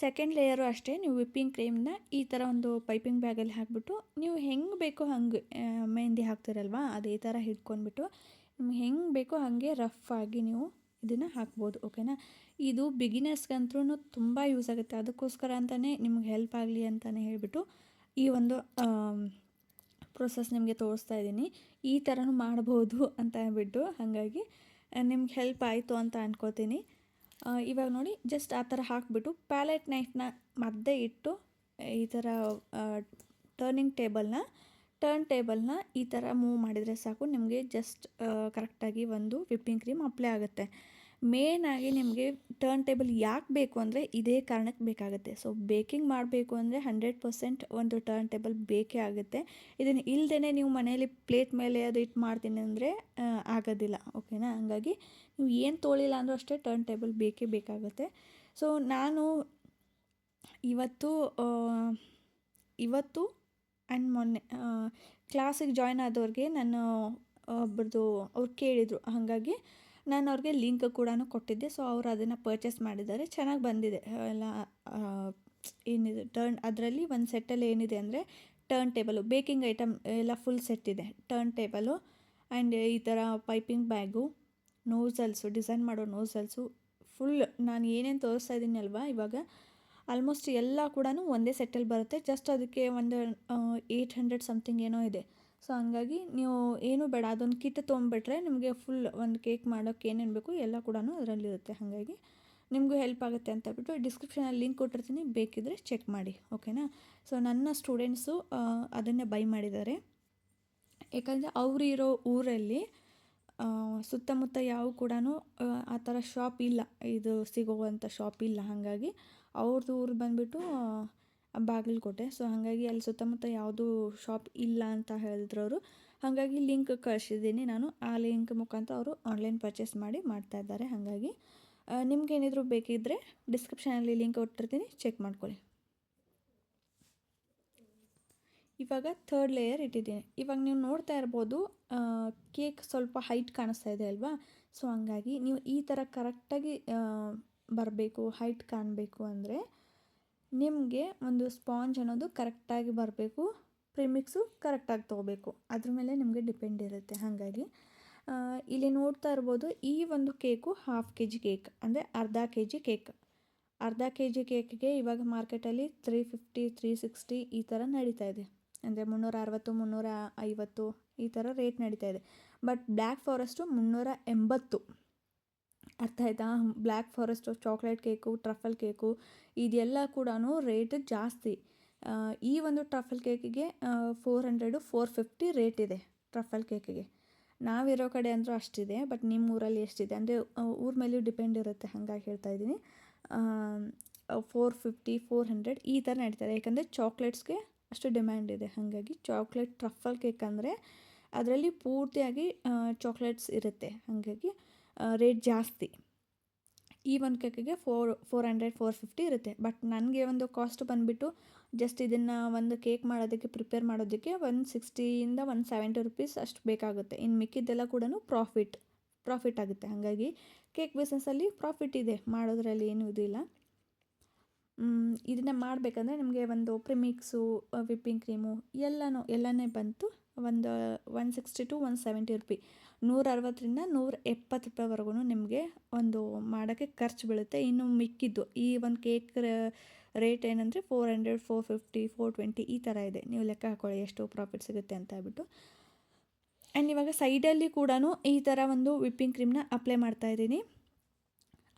ಸೆಕೆಂಡ್ ಲೇಯರು ಅಷ್ಟೇ ನೀವು ವಿಪ್ಪಿಂಗ್ ಕ್ರೀಮ್ನ ಈ ಥರ ಒಂದು ಪೈಪಿಂಗ್ ಬ್ಯಾಗಲ್ಲಿ ಹಾಕಿಬಿಟ್ಟು ನೀವು ಹೆಂಗೆ ಬೇಕೋ ಹಂಗೆ ಮೆಹಂದಿ ಹಾಕ್ತಿರಲ್ವಾ ಅದೇ ಥರ ಹಿಡ್ಕೊಂಡ್ಬಿಟ್ಟು ನಿಮ್ಗೆ ಹೆಂಗೆ ಬೇಕೋ ಹಾಗೆ ರಫ್ ಆಗಿ ನೀವು ಇದನ್ನು ಹಾಕ್ಬೋದು ಓಕೆನಾ ಇದು ಬಿಗಿನರ್ಸ್ಗಂತೂ ತುಂಬ ಯೂಸ್ ಆಗುತ್ತೆ. ಅದಕ್ಕೋಸ್ಕರ ಅಂತಲೇ ನಿಮ್ಗೆ ಹೆಲ್ಪ್ ಆಗಲಿ ಅಂತಲೇ ಹೇಳಿಬಿಟ್ಟು ಈ ಒಂದು ಪ್ರೊಸೆಸ್ ನಿಮಗೆ ತೋರಿಸ್ತಾ ಇದ್ದೀನಿ. ಈ ಥರನೂ ಮಾಡ್ಬೋದು ಅಂತ ಹೇಳ್ಬಿಟ್ಟು ಹಾಗಾಗಿ ನಿಮ್ಗೆ ಹೆಲ್ಪ್ ಆಯಿತು ಅಂತ ಅನ್ಕೋತೀನಿ. ಆ, ಇವಾಗ ನೋಡಿ ಜಸ್ಟ್ ಆ ಥರ ಹಾಕಿಬಿಟ್ಟು ಪ್ಯಾಲೆಟ್ ನೈಫ್ನ ಮಧ್ಯೆ ಇಟ್ಟು, ಈ ಥರ ಟರ್ನಿಂಗ್ ಟೇಬಲ್ನ ಟರ್ನ್ ಟೇಬಲ್ನ ಈ ಥರ ಮೂವ್ ಮಾಡಿದರೆ ಸಾಕು. ನಿಮಗೆ ಜಸ್ಟ್ ಕರೆಕ್ಟಾಗಿ ಒಂದು ವಿಪ್ಪಿಂಗ್ ಕ್ರೀಮ್ ಅಪ್ಲೈ ಆಗುತ್ತೆ. ಮೇನಾಗಿ ನಿಮಗೆ ಟರ್ನ್ ಟೇಬಲ್ ಯಾಕೆ ಬೇಕು ಅಂದರೆ ಇದೇ ಕಾರಣಕ್ಕೆ ಬೇಕಾಗುತ್ತೆ. ಸೊ ಬೇಕಿಂಗ್ ಮಾಡಬೇಕು ಅಂದರೆ ಹಂಡ್ರೆಡ್ ಪರ್ಸೆಂಟ್ ಒಂದು ಟರ್ನ್ ಟೇಬಲ್ ಬೇಕೇ ಆಗುತ್ತೆ. ಇದನ್ನು ಇಲ್ಲದೇ ನೀವು ಮನೆಯಲ್ಲಿ ಪ್ಲೇಟ್ ಮೇಲೆ ಅದು ಇಟ್ಟು ಮಾಡ್ತೀನಿ ಅಂದರೆ ಆಗೋದಿಲ್ಲ. ಓಕೆನಾ ಹಂಗಾಗಿ ನೀವು ಏನು ತೋಳಿಲ್ಲ ಅಂದರೂ ಅಷ್ಟೇ ಟರ್ನ್ ಟೇಬಲ್ ಬೇಕೇ ಬೇಕಾಗುತ್ತೆ. ಸೊ ನಾನು ಇವತ್ತು ಇವತ್ತು ಆ್ಯಂಡ್ ಮೊನ್ನೆ ಕ್ಲಾಸಿಗೆ ಜಾಯ್ನ್ ಆದವ್ರಿಗೆ ನಾನು ಒಬ್ರದ್ದು ಅವ್ರು ಕೇಳಿದರು. ಹಾಗಾಗಿ ನಾನು ಅವ್ರಿಗೆ ಲಿಂಕ್ ಕೂಡ ಕೊಟ್ಟಿದ್ದೆ. ಸೊ ಅವರು ಅದನ್ನು ಪರ್ಚೇಸ್ ಮಾಡಿದ್ದಾರೆ. ಚೆನ್ನಾಗಿ ಬಂದಿದೆ. ಎಲ್ಲ ಏನಿದೆ ಟರ್ನ್ ಅದರಲ್ಲಿ ಒಂದು ಸೆಟ್ಟಲ್ಲಿ ಏನಿದೆ ಅಂದರೆ ಟರ್ನ್ ಟೇಬಲು ಬೇಕಿಂಗ್ ಐಟಮ್ ಎಲ್ಲ ಫುಲ್ ಸೆಟ್ ಇದೆ. ಟರ್ನ್ ಟೇಬಲು ಆ್ಯಂಡ್ ಈ ಥರ ಪೈಪಿಂಗ್ ಬ್ಯಾಗು ನೋಸಲ್ಸು ಡಿಸೈನ್ ಮಾಡೋ ನೋಸಲ್ಸು ಫುಲ್ ನಾನು ಏನೇನು ತೋರಿಸ್ತಾ ಇದ್ದೀನಿ ಅಲ್ವಾ? ಇವಾಗ ಆಲ್ಮೋಸ್ಟ್ ಎಲ್ಲ ಕೂಡ ಒಂದೇ ಸೆಟ್ಟಲ್ಲಿ ಬರುತ್ತೆ. ಜಸ್ಟ್ ಅದಕ್ಕೆ ಒಂದು ಏಯ್ಟ್ ಹಂಡ್ರೆಡ್ ಸಮಥಿಂಗ್ ಏನೋ ಇದೆ. ಸೊ ಹಂಗಾಗಿ ನೀವು ಏನೂ ಬೇಡ, ಅದೊಂದು ಕಿಟ್ ತೊಗೊಂಬಿಟ್ರೆ ನಿಮಗೆ ಫುಲ್ ಒಂದು ಕೇಕ್ ಮಾಡೋಕ್ಕೆ ಏನೇನು ಬೇಕು ಎಲ್ಲ ಕೂಡ ಅದರಲ್ಲಿರುತ್ತೆ. ಹಾಗಾಗಿ ನಿಮಗೂ ಹೆಲ್ಪ್ ಆಗುತ್ತೆ ಅಂತ ಹೇಳ್ಬಿಟ್ಟು ಡಿಸ್ಕ್ರಿಪ್ಷನಲ್ಲಿ ಲಿಂಕ್ ಕೊಟ್ಟಿರ್ತೀನಿ ಬೇಕಿದ್ದರೆ ಚೆಕ್ ಮಾಡಿ ಓಕೆನಾ ಸೊ ನನ್ನ ಸ್ಟೂಡೆಂಟ್ಸು ಅದನ್ನೇ ಬೈ ಮಾಡಿದ್ದಾರೆ. ಯಾಕಂದರೆ ಅವರು ಇರೋ ಊರಲ್ಲಿ ಸುತ್ತಮುತ್ತ ಯಾವ ಕೂಡ ಆ ಥರ ಶಾಪ್ ಇಲ್ಲ. ಇದು ಸಿಗೋವಂಥ ಶಾಪ್ ಇಲ್ಲ. ಹಾಗಾಗಿ ಅವ್ರದ್ದು ಊರು ಬಂದುಬಿಟ್ಟು ಬಾಗಲಕೋಟೆ. ಸೊ ಹಾಗಾಗಿ ಅಲ್ಲಿ ಸುತ್ತಮುತ್ತ ಯಾವುದೂ ಶಾಪ್ ಇಲ್ಲ ಅಂತ ಹೇಳಿದ್ರು ಅವರು ಹಾಗಾಗಿ ಲಿಂಕ್ ಕಳಿಸಿದ್ದೀನಿ ನಾನು. ಆ ಲಿಂಕ್ ಮುಖಾಂತರ ಅವರು ಆನ್ಲೈನ್ ಪರ್ಚೇಸ್ ಮಾಡಿ ಮಾಡ್ತಾ ಇದ್ದಾರೆ. ಹಾಗಾಗಿ ನಿಮ್ಗೇನಿದ್ರು ಬೇಕಿದ್ದರೆ ಡಿಸ್ಕ್ರಿಪ್ಷನಲ್ಲಿ ಲಿಂಕ್ ಕೊಟ್ಟಿರ್ತೀನಿ. ಚೆಕ್ ಮಾಡ್ಕೊಳ್ಳಿ. ಇವಾಗ ಥರ್ಡ್ ಲೇಯರ್ ಇಟ್ಟಿದ್ದೀನಿ. ಇವಾಗ ನೀವು ನೋಡ್ತಾ ಇರ್ಬೋದು ಕೇಕ್ ಸ್ವಲ್ಪ ಹೈಟ್ ಕಾಣಿಸ್ತಾ ಇದೆ ಅಲ್ವಾ? ಸೊ ಹಂಗಾಗಿ ನೀವು ಈ ಥರ ಕರೆಕ್ಟಾಗಿ ಬರಬೇಕು ಹೈಟ್ ಕಾಣಬೇಕು ಅಂದರೆ ನಿಮಗೆ ಒಂದು ಸ್ಪಾಂಜ್ ಅನ್ನೋದು ಕರೆಕ್ಟಾಗಿ ಬರಬೇಕು, ಪ್ರಿಮಿಕ್ಸು ಕರೆಕ್ಟಾಗಿ ತೊಗೋಬೇಕು. ಅದ್ರ ಮೇಲೆ ನಿಮಗೆ ಡಿಪೆಂಡ್ ಇರುತ್ತೆ. ಹಾಗಾಗಿ ಇಲ್ಲಿ ನೋಡ್ತಾ ಇರ್ಬೋದು, ಈ ಒಂದು cake half K G cake ಅಂದರೆ ಅರ್ಧ ಕೆ ಜಿ ಕೇಕ್ ಅರ್ಧ ಕೆ ಜಿ ಕೇಕ್ಗೆ ಇವಾಗ ಮಾರ್ಕೆಟಲ್ಲಿ ತ್ರೀ ಫಿಫ್ಟಿ ತ್ರೀ ಸಿಕ್ಸ್ಟಿ ಈ ಥರ ನಡೀತಾ ಇದೆ. ಅಂದರೆ ಮುನ್ನೂರ ಅರವತ್ತು ಮುನ್ನೂರ ಐವತ್ತು ಈ ಥರ ರೇಟ್ ನಡೀತಾ ಇದೆ. ಬಟ್ ಬ್ಲ್ಯಾಕ್ ಫಾರೆಸ್ಟು ಮುನ್ನೂರ ಎಂಬತ್ತು ಅರ್ಥ ಆಯ್ತಾ? Black forest, chocolate cake, truffle cake, ಇದೆಲ್ಲ ಕೂಡ ರೇಟ್ ಜಾಸ್ತಿ. ಈ ಒಂದು truffle ಕೇಕಿಗೆ four hundred four fifty rate ಇದೆ ಟ್ರಫಲ್ ಕೇಕಿಗೆ. ನಾವಿರೋ ಕಡೆ ಅಂದರೂ ಅಷ್ಟಿದೆ ಬಟ್ ನಿಮ್ಮ ಊರಲ್ಲಿ ಎಷ್ಟಿದೆ? ಅಂದರೆ ಊರ ಮೇಲೂ ಡಿಪೆಂಡ್ ಇರುತ್ತೆ, ಹಾಗಾಗಿ ಹೇಳ್ತಾ ಇದ್ದೀನಿ. ಫೋರ್ ಫಿಫ್ಟಿ ಫೋರ್ ಹಂಡ್ರೆಡ್ ಈ ಥರ ನಡೀತಾರೆ ಯಾಕಂದರೆ ಚಾಕ್ಲೇಟ್ಸ್ಗೆ ಅಷ್ಟು ಡಿಮ್ಯಾಂಡ್ ಇದೆ. ಹಾಗಾಗಿ ಚಾಕ್ಲೇಟ್ ಟ್ರಫಲ್ ಕೇಕ್ ಅಂದರೆ ಅದರಲ್ಲಿ ಪೂರ್ತಿಯಾಗಿ ಚಾಕ್ಲೇಟ್ಸ್ ಇರುತ್ತೆ. ಹಾಗಾಗಿ ರೇಟ್ ಜಾಸ್ತಿ. ಈ ಒಂದು ಕೇಕಿಗೆ four four hundred four fifty ಇರುತ್ತೆ. ಬಟ್ ನನಗೆ ಒಂದು ಕಾಸ್ಟ್ ಬಂದುಬಿಟ್ಟು ಜಸ್ಟ್ ಇದನ್ನು ಒಂದು ಕೇಕ್ ಮಾಡೋದಕ್ಕೆ ಪ್ರಿಪೇರ್ ಮಾಡೋದಕ್ಕೆ ಒನ್ ಸಿಕ್ಸ್ಟಿಯಿಂದ ಒನ್ ಸೆವೆಂಟಿ ರುಪೀಸ್ ಅಷ್ಟು ಬೇಕಾಗುತ್ತೆ. ಇನ್ನು ಮಿಕ್ಕಿದ್ದೆಲ್ಲ ಕೂಡ ಪ್ರಾಫಿಟ್ ಪ್ರಾಫಿಟ್ ಆಗುತ್ತೆ. ಹಾಗಾಗಿ ಕೇಕ್ ಬಿಸ್ನೆಸ್ಸಲ್ಲಿ ಪ್ರಾಫಿಟ್ ಇದೆ. ಮಾಡೋದ್ರಲ್ಲಿ ಏನೂ ಇದಿಲ್ಲ ಇದನ್ನು ಮಾಡಬೇಕಂದ್ರೆ ನಿಮಗೆ ಒಂದು ಪ್ರಿಮಿಕ್ಸು ವಿಪ್ಪಿಂಗ್ ಕ್ರೀಮು ಎಲ್ಲನೂ, ಎಲ್ಲನೇ ಬಂತು. ಒಂದು one sixty to one seventy rupee ನೂರ ಅರವತ್ತರಿಂದ ನೂರ ಎಪ್ಪತ್ತು ರೂಪಾಯಿವರೆಗೂ ನಿಮಗೆ ಒಂದು ಮಾಡೋಕ್ಕೆ ಖರ್ಚು ಬೀಳುತ್ತೆ. ಇನ್ನು ಮಿಕ್ಕಿದ್ದು ಈ ಒಂದು ಕೇಕ್ ರೇಟ್ ಏನಂದರೆ four hundred four fifty four twenty ಈ ಥರ ಇದೆ. ನೀವು ಲೆಕ್ಕ ಹಾಕೊಳ್ಳಿ ಎಷ್ಟು ಪ್ರಾಫಿಟ್ ಸಿಗುತ್ತೆ ಅಂತ ಹೇಳ್ಬಿಟ್ಟು. ಆ್ಯಂಡ್ ಇವಾಗ ಸೈಡಲ್ಲಿ ಕೂಡ ಈ ಥರ ಒಂದು ವಿಪ್ಪಿಂಗ್ ಕ್ರೀಮ್ನ ಅಪ್ಲೈ ಮಾಡ್ತಾ ಇದ್ದೀನಿ.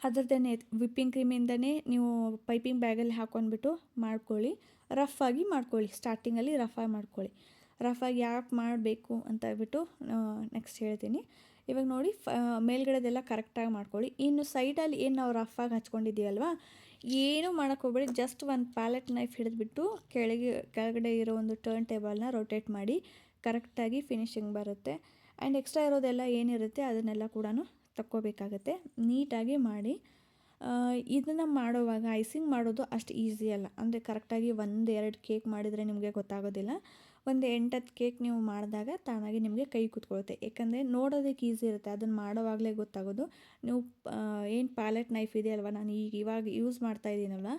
ಅದರದ್ದೇ ವಿಪ್ಪಿಂಗ್ ಕ್ರೀಮಿಂದನೇ ನೀವು ಪೈಪಿಂಗ್ ಬ್ಯಾಗಲ್ಲಿ ಹಾಕೊಂಡ್ಬಿಟ್ಟು ಮಾಡ್ಕೊಳ್ಳಿ. ರಫ್ ಆಗಿ ಮಾಡ್ಕೊಳ್ಳಿ. ಸ್ಟಾರ್ಟಿಂಗಲ್ಲಿ ರಫ್ ಆಗಿ ಮಾಡ್ಕೊಳ್ಳಿ. ರಫ್ ಆಗಿ ಯಾಕೆ ಮಾಡಬೇಕು ಅಂತ ಹೇಳ್ಬಿಟ್ಟು ನೆಕ್ಸ್ಟ್ ಹೇಳ್ತೀನಿ. ಇವಾಗ ನೋಡಿ, ಫ ಮೇಲ್ಗಡೆದೆಲ್ಲ ಕರೆಕ್ಟಾಗಿ ಮಾಡ್ಕೊಳ್ಳಿ. ಇನ್ನು ಸೈಡಲ್ಲಿ ಏನು ನಾವು ರಫಾಗಿ ಹಚ್ಕೊಂಡಿದ್ದೀವಲ್ವ? ಏನೂ ಮಾಡೋಕ್ಕೆ ಹೋಗ್ಬೇಡಿ. ಜಸ್ಟ್ ಒಂದು ಪ್ಯಾಲೆಟ್ ನೈಫ್ ಹಿಡಿದ್ಬಿಟ್ಟು ಕೆಳಗೆ, ಕೆಳಗಡೆ ಇರೋ ಒಂದು ಟರ್ನ್ ಟೇಬಲ್ನ ರೊಟೇಟ್ ಮಾಡಿ, ಕರೆಕ್ಟಾಗಿ ಫಿನಿಶಿಂಗ್ ಬರುತ್ತೆ. ಆ್ಯಂಡ್ ಎಕ್ಸ್ಟ್ರಾ ಇರೋದೆಲ್ಲ ಏನಿರುತ್ತೆ, ಅದನ್ನೆಲ್ಲ ಕೂಡ ತಕ್ಕೋಬೇಕಾಗತ್ತೆ. ನೀಟಾಗಿ ಮಾಡಿ. ಇದನ್ನು ಮಾಡೋವಾಗ ಐಸಿಂಗ್ ಮಾಡೋದು ಅಷ್ಟು ಈಸಿ ಅಲ್ಲ. ಅಂದರೆ ಕರೆಕ್ಟಾಗಿ ಒಂದು, ಎರಡು ಕೇಕ್ ಮಾಡಿದರೆ ನಿಮಗೆ ಗೊತ್ತಾಗೋದಿಲ್ಲ. ಒಂದು ಎಂಟತ್ತು ಕೇಕ್ ನೀವು ಮಾಡಿದಾಗ ತಾನಾಗಿ ನಿಮಗೆ ಕೈ ಕೂತ್ಕೊಳ್ಳುತ್ತೆ. ಯಾಕಂದರೆ ನೋಡೋದಕ್ಕೆ ಈಸಿ ಇರುತ್ತೆ. ಅದನ್ನು ಮಾಡೋವಾಗಲೇ ಗೊತ್ತಾಗೋದು. ನೀವು ಏನು ಪ್ಯಾಲೆಟ್ ನೈಫ್ ಅಲ್ವಾ? ನಾನು ಈಗ ಇವಾಗ ಯೂಸ್ ಮಾಡ್ತಾ ಇದ್ದೀನಲ್ಲ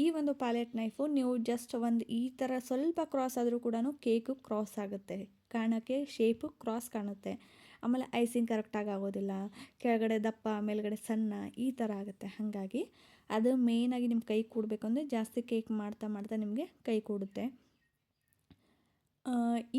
ಈ ಒಂದು ಪ್ಯಾಲೆಟ್ ನೈಫು ನೀವು ಜಸ್ಟ್ ಒಂದು ಈ ಥರ ಸ್ವಲ್ಪ ಕ್ರಾಸ್ ಆದರೂ ಕೂಡ ಕೇಕು ಕ್ರಾಸ್ ಆಗುತ್ತೆ. ಕಾಣೋಕ್ಕೆ ಶೇಪು ಕ್ರಾಸ್ ಕಾಣುತ್ತೆ. ಆಮೇಲೆ ಐಸಿಂಗ್ ಕರೆಕ್ಟಾಗಿ ಆಗೋದಿಲ್ಲ. ಕೆಳಗಡೆ ದಪ್ಪ, ಮೇಲ್ಗಡೆ ಸಣ್ಣ ಈ ಥರ ಆಗುತ್ತೆ. ಹಾಗಾಗಿ ಅದು ಮೇಯ್ನಾಗಿ ನಿಮ್ಮ ಕೈ ಕೂಡಬೇಕು ಅಂದರೆ ಜಾಸ್ತಿ ಕೇಕ್ ಮಾಡ್ತಾ ಮಾಡ್ತಾ ನಿಮಗೆ ಕೈ ಕೂಡುತ್ತೆ.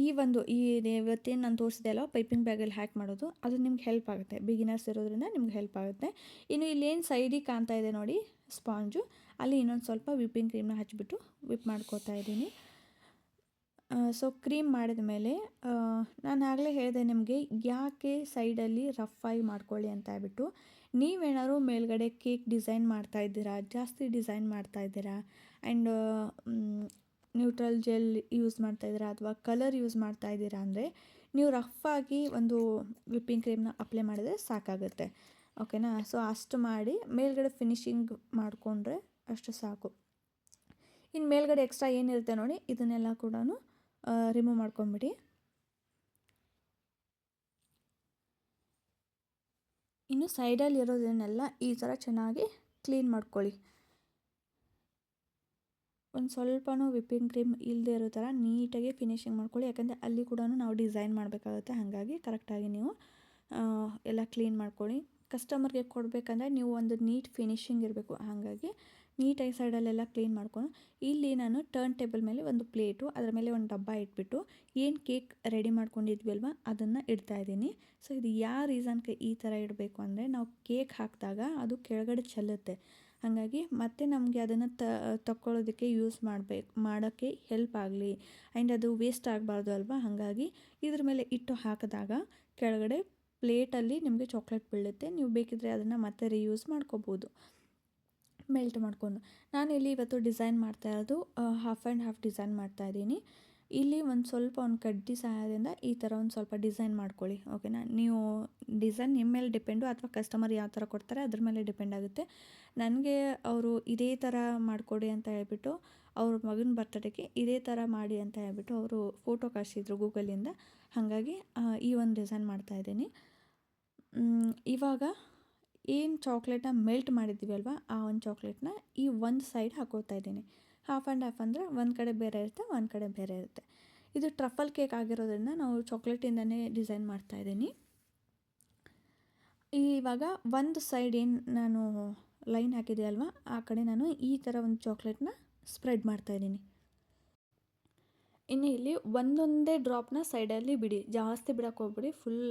ಈ ಒಂದು ಈ ಇವತ್ತೇನು ನಾನು ತೋರಿಸಿದೆ ಅಲ್ವ? ಪೈಪಿಂಗ್ ಬ್ಯಾಗಲ್ಲಿ ಹ್ಯಾಕ್ ಮಾಡೋದು, ಅದು ನಿಮ್ಗೆ ಹೆಲ್ಪ್ ಆಗುತ್ತೆ. ಬಿಗಿನರ್ಸ್ ಇರೋದ್ರಿಂದ ನಿಮ್ಗೆ ಹೆಲ್ಪ್ ಆಗುತ್ತೆ. ಇನ್ನು ಇಲ್ಲೇನು ಸೈಡಿಗೆ ಕಾಣ್ತಾ ಇದೆ ನೋಡಿ, ಸ್ಪಾಂಜು. ಅಲ್ಲಿ ಇನ್ನೊಂದು ಸ್ವಲ್ಪ ವಿಪಿಂಗ್ ಕ್ರೀಮ್ನ ಹಚ್ಚಿಬಿಟ್ಟು ವಿಪ್ ಮಾಡ್ಕೋತಾ ಇದ್ದೀನಿ. ಸೊ ಕ್ರೀಮ್ ಮಾಡಿದ ಮೇಲೆ ನಾನು ಆಗಲೇ ಹೇಳಿದೆ ನಿಮಗೆ ಯಾಕೆ ಸೈಡಲ್ಲಿ ರಫ್ ಆಗಿ ಮಾಡ್ಕೊಳ್ಳಿ ಅಂತ ಹೇಳ್ಬಿಟ್ಟು. ನೀವೇನಾದ್ರು ಮೇಲ್ಗಡೆ ಕೇಕ್ ಡಿಸೈನ್ ಮಾಡ್ತಾ ಇದ್ದೀರಾ? ಜಾಸ್ತಿ ಡಿಸೈನ್ ಮಾಡ್ತಾ ಇದ್ದೀರಾ? ಆ್ಯಂಡ್ ನ್ಯೂಟ್ರಲ್ ಜೆಲ್ ಯೂಸ್ ಮಾಡ್ತಾ ಇದ್ದೀರಾ ಅಥವಾ ಕಲರ್ ಯೂಸ್ ಮಾಡ್ತಾ ಇದ್ದೀರಾ ಅಂದರೆ ನೀವು ರಫ್ ಆಗಿ ಒಂದು ವಿಪ್ಪಿಂಗ್ ಕ್ರೀಮ್ನ ಅಪ್ಲೈ ಮಾಡಿದರೆ ಸಾಕಾಗುತ್ತೆ. ಓಕೆನಾ ಸೊ ಅಷ್ಟು ಮಾಡಿ ಮೇಲ್ಗಡೆ ಫಿನಿಶಿಂಗ್ ಮಾಡಿಕೊಂಡ್ರೆ ಅಷ್ಟು ಸಾಕು. ಇನ್ನು ಮೇಲ್ಗಡೆ ಎಕ್ಸ್ಟ್ರಾ ಏನಿರುತ್ತೆ ನೋಡಿ, ಇದನ್ನೆಲ್ಲ ಕೂಡ ರಿಮೂವ್ ಮಾಡ್ಕೊಂಬಿಡಿ ಇನ್ನು ಸೈಡಲ್ಲಿ ಇರೋದನ್ನೆಲ್ಲ ಈ ಥರ ಚೆನ್ನಾಗಿ ಕ್ಲೀನ್ ಮಾಡ್ಕೊಳ್ಳಿ. ಒಂದು ಸ್ವಲ್ಪನೂ ವಿಪ್ಪಿಂಗ್ ಕ್ರೀಮ್ ಇಲ್ಲದೆ ಇರೋ ಥರ ನೀಟಾಗಿ ಫಿನಿಶಿಂಗ್ ಮಾಡ್ಕೊಳ್ಳಿ. ಯಾಕಂದರೆ ಅಲ್ಲಿ ಕೂಡ ನಾವು ಡಿಸೈನ್ ಮಾಡಬೇಕಾಗುತ್ತೆ. ಹಾಗಾಗಿ ಕರೆಕ್ಟಾಗಿ ನೀವು ಎಲ್ಲ ಕ್ಲೀನ್ ಮಾಡ್ಕೊಳ್ಳಿ. ಕಸ್ಟಮರ್ಗೆ ಕೊಡಬೇಕಂದ್ರೆ ನೀವು ಒಂದು ನೀಟ್ ಫಿನಿಶಿಂಗ್ ಇರಬೇಕು. ಹಾಗಾಗಿ ನೀಟಾಗಿ ಸೈಡಲ್ಲೆಲ್ಲ ಕ್ಲೀನ್ ಮಾಡ್ಕೊಂಡು ಇಲ್ಲಿ ನಾನು ಟರ್ನ್ ಟೇಬಲ್ ಮೇಲೆ ಒಂದು ಪ್ಲೇಟು, ಅದರ ಮೇಲೆ ಒಂದು ಡಬ್ಬ ಇಟ್ಬಿಟ್ಟು ಏನು ಕೇಕ್ ರೆಡಿ ಮಾಡ್ಕೊಂಡಿದ್ವಿ ಅಲ್ವಾ ಅದನ್ನು ಇಡ್ತಾ ಇದ್ದೀನಿ. ಸೊ ಇದು ಯಾವ ರೀಸನ್ಗೆ ಈ ಥರ ಇಡಬೇಕು ಅಂದರೆ ನಾವು ಕೇಕ್ ಹಾಕಿದಾಗ ಅದು ಕೆಳಗಡೆ ಚೆಲ್ಲುತ್ತೆ. ಹಾಗಾಗಿ ಮತ್ತೆ ನಮಗೆ ಅದನ್ನು ತ, ತಕ್ಕೊಳ್ಳೋದಕ್ಕೆ ಯೂಸ್ ಮಾಡಬೇಕು, ಮಾಡೋಕ್ಕೆ ಹೆಲ್ಪ್ ಆಗಲಿ. ಆ್ಯಂಡ್ ಅದು ವೇಸ್ಟ್ ಆಗಬಾರ್ದು ಅಲ್ವಾ? ಹಾಗಾಗಿ ಇದ್ರ ಮೇಲೆ ಇಟ್ಟು ಹಾಕಿದಾಗ ಕೆಳಗಡೆ ಪ್ಲೇಟಲ್ಲಿ ನಿಮಗೆ ಚಾಕ್ಲೇಟ್ ಬೀಳುತ್ತೆ. ನೀವು ಬೇಕಿದ್ರೆ ಅದನ್ನು ಮತ್ತೆ ರೀಯೂಸ್ ಮಾಡ್ಕೋಬೋದು. ಮೆಲ್ಟ್ ಮಾಡಿಕೊಂಡು. ಇಲ್ಲಿ ಇವತ್ತು ಡಿಸೈನ್ ಮಾಡ್ತಾ ಇರೋದು ಹಾಫ್ ಆ್ಯಂಡ್ ಹಾಫ್ ಡಿಸೈನ್ ಮಾಡ್ತಾ ಇದ್ದೀನಿ. ಇಲ್ಲಿ ಒಂದು ಸ್ವಲ್ಪ ಒಂದು ಕಡ್ಡಿ ಸಹಾಯದಿಂದ ಈ ಥರ ಒಂದು ಸ್ವಲ್ಪ ಡಿಸೈನ್ ಮಾಡ್ಕೊಳ್ಳಿ ಓಕೆನಾ ನೀವು ಡಿಸೈನ್ ನಿಮ್ಮ ಮೇಲೆ ಡಿಪೆಂಡು ಅಥವಾ ಕಸ್ಟಮರ್ ಯಾವ ಥರ ಕೊಡ್ತಾರೆ ಅದ್ರ ಮೇಲೆ ಡಿಪೆಂಡ್ ಆಗುತ್ತೆ. ನನಗೆ ಅವರು ಇದೇ ಥರ ಮಾಡಿಕೊಡಿ ಅಂತ ಹೇಳ್ಬಿಟ್ಟು ಅವ್ರ ಮಗನ ಬರ್ತಡೇಗೆ ಇದೇ ಥರ ಮಾಡಿ ಅಂತ ಹೇಳ್ಬಿಟ್ಟು ಅವರು ಫೋಟೋ ಕಳಿಸಿದ್ರು ಗೂಗಲಿಂದ ಹಾಗಾಗಿ ಈ ಒಂದು ಡಿಸೈನ್ ಮಾಡ್ತಾಯಿದ್ದೀನಿ ಇವಾಗ ಏನು ಚಾಕ್ಲೇಟ್ನ ಮೆಲ್ಟ್ ಮಾಡಿದ್ದೀವಿ ಅಲ್ವಾ? ಆ ಒಂದು ಚಾಕ್ಲೇಟ್ನ ಈ ಒಂದು ಸೈಡ್ ಹಾಕೋತಾ ಇದ್ದೀನಿ. ಹಾಫ್ ಆ್ಯಂಡ್ ಹಾಫ್ ಅಂದರೆ ಒಂದು ಕಡೆ ಬೇರೆ ಇರುತ್ತೆ, ಒಂದು ಕಡೆ ಬೇರೆ ಇರುತ್ತೆ. ಇದು ಟ್ರಫಲ್ ಕೇಕ್ ಆಗಿರೋದ್ರಿಂದ ನಾವು ಚಾಕ್ಲೇಟಿಂದನೇ ಡಿಸೈನ್ ಮಾಡ್ತಾ ಇದ್ದೀನಿ. ಇವಾಗ ಒಂದು ಸೈಡ್ ಏನು ನಾನು ಲೈನ್ ಹಾಕಿದೆ ಅಲ್ವಾ, ಆ ಕಡೆ ನಾನು ಈ ಥರ ಒಂದು ಚಾಕ್ಲೇಟ್ನ ಸ್ಪ್ರೆಡ್ ಮಾಡ್ತಾಯಿದ್ದೀನಿ ಇನ್ನು ಇಲ್ಲಿ ಒಂದೊಂದೇ ಡ್ರಾಪ್ನ ಸೈಡಲ್ಲಿ ಬಿಡಿ. ಜಾಸ್ತಿ ಬಿಡೋಕೆ ಹೋಗ್ಬಿಡಿ. ಫುಲ್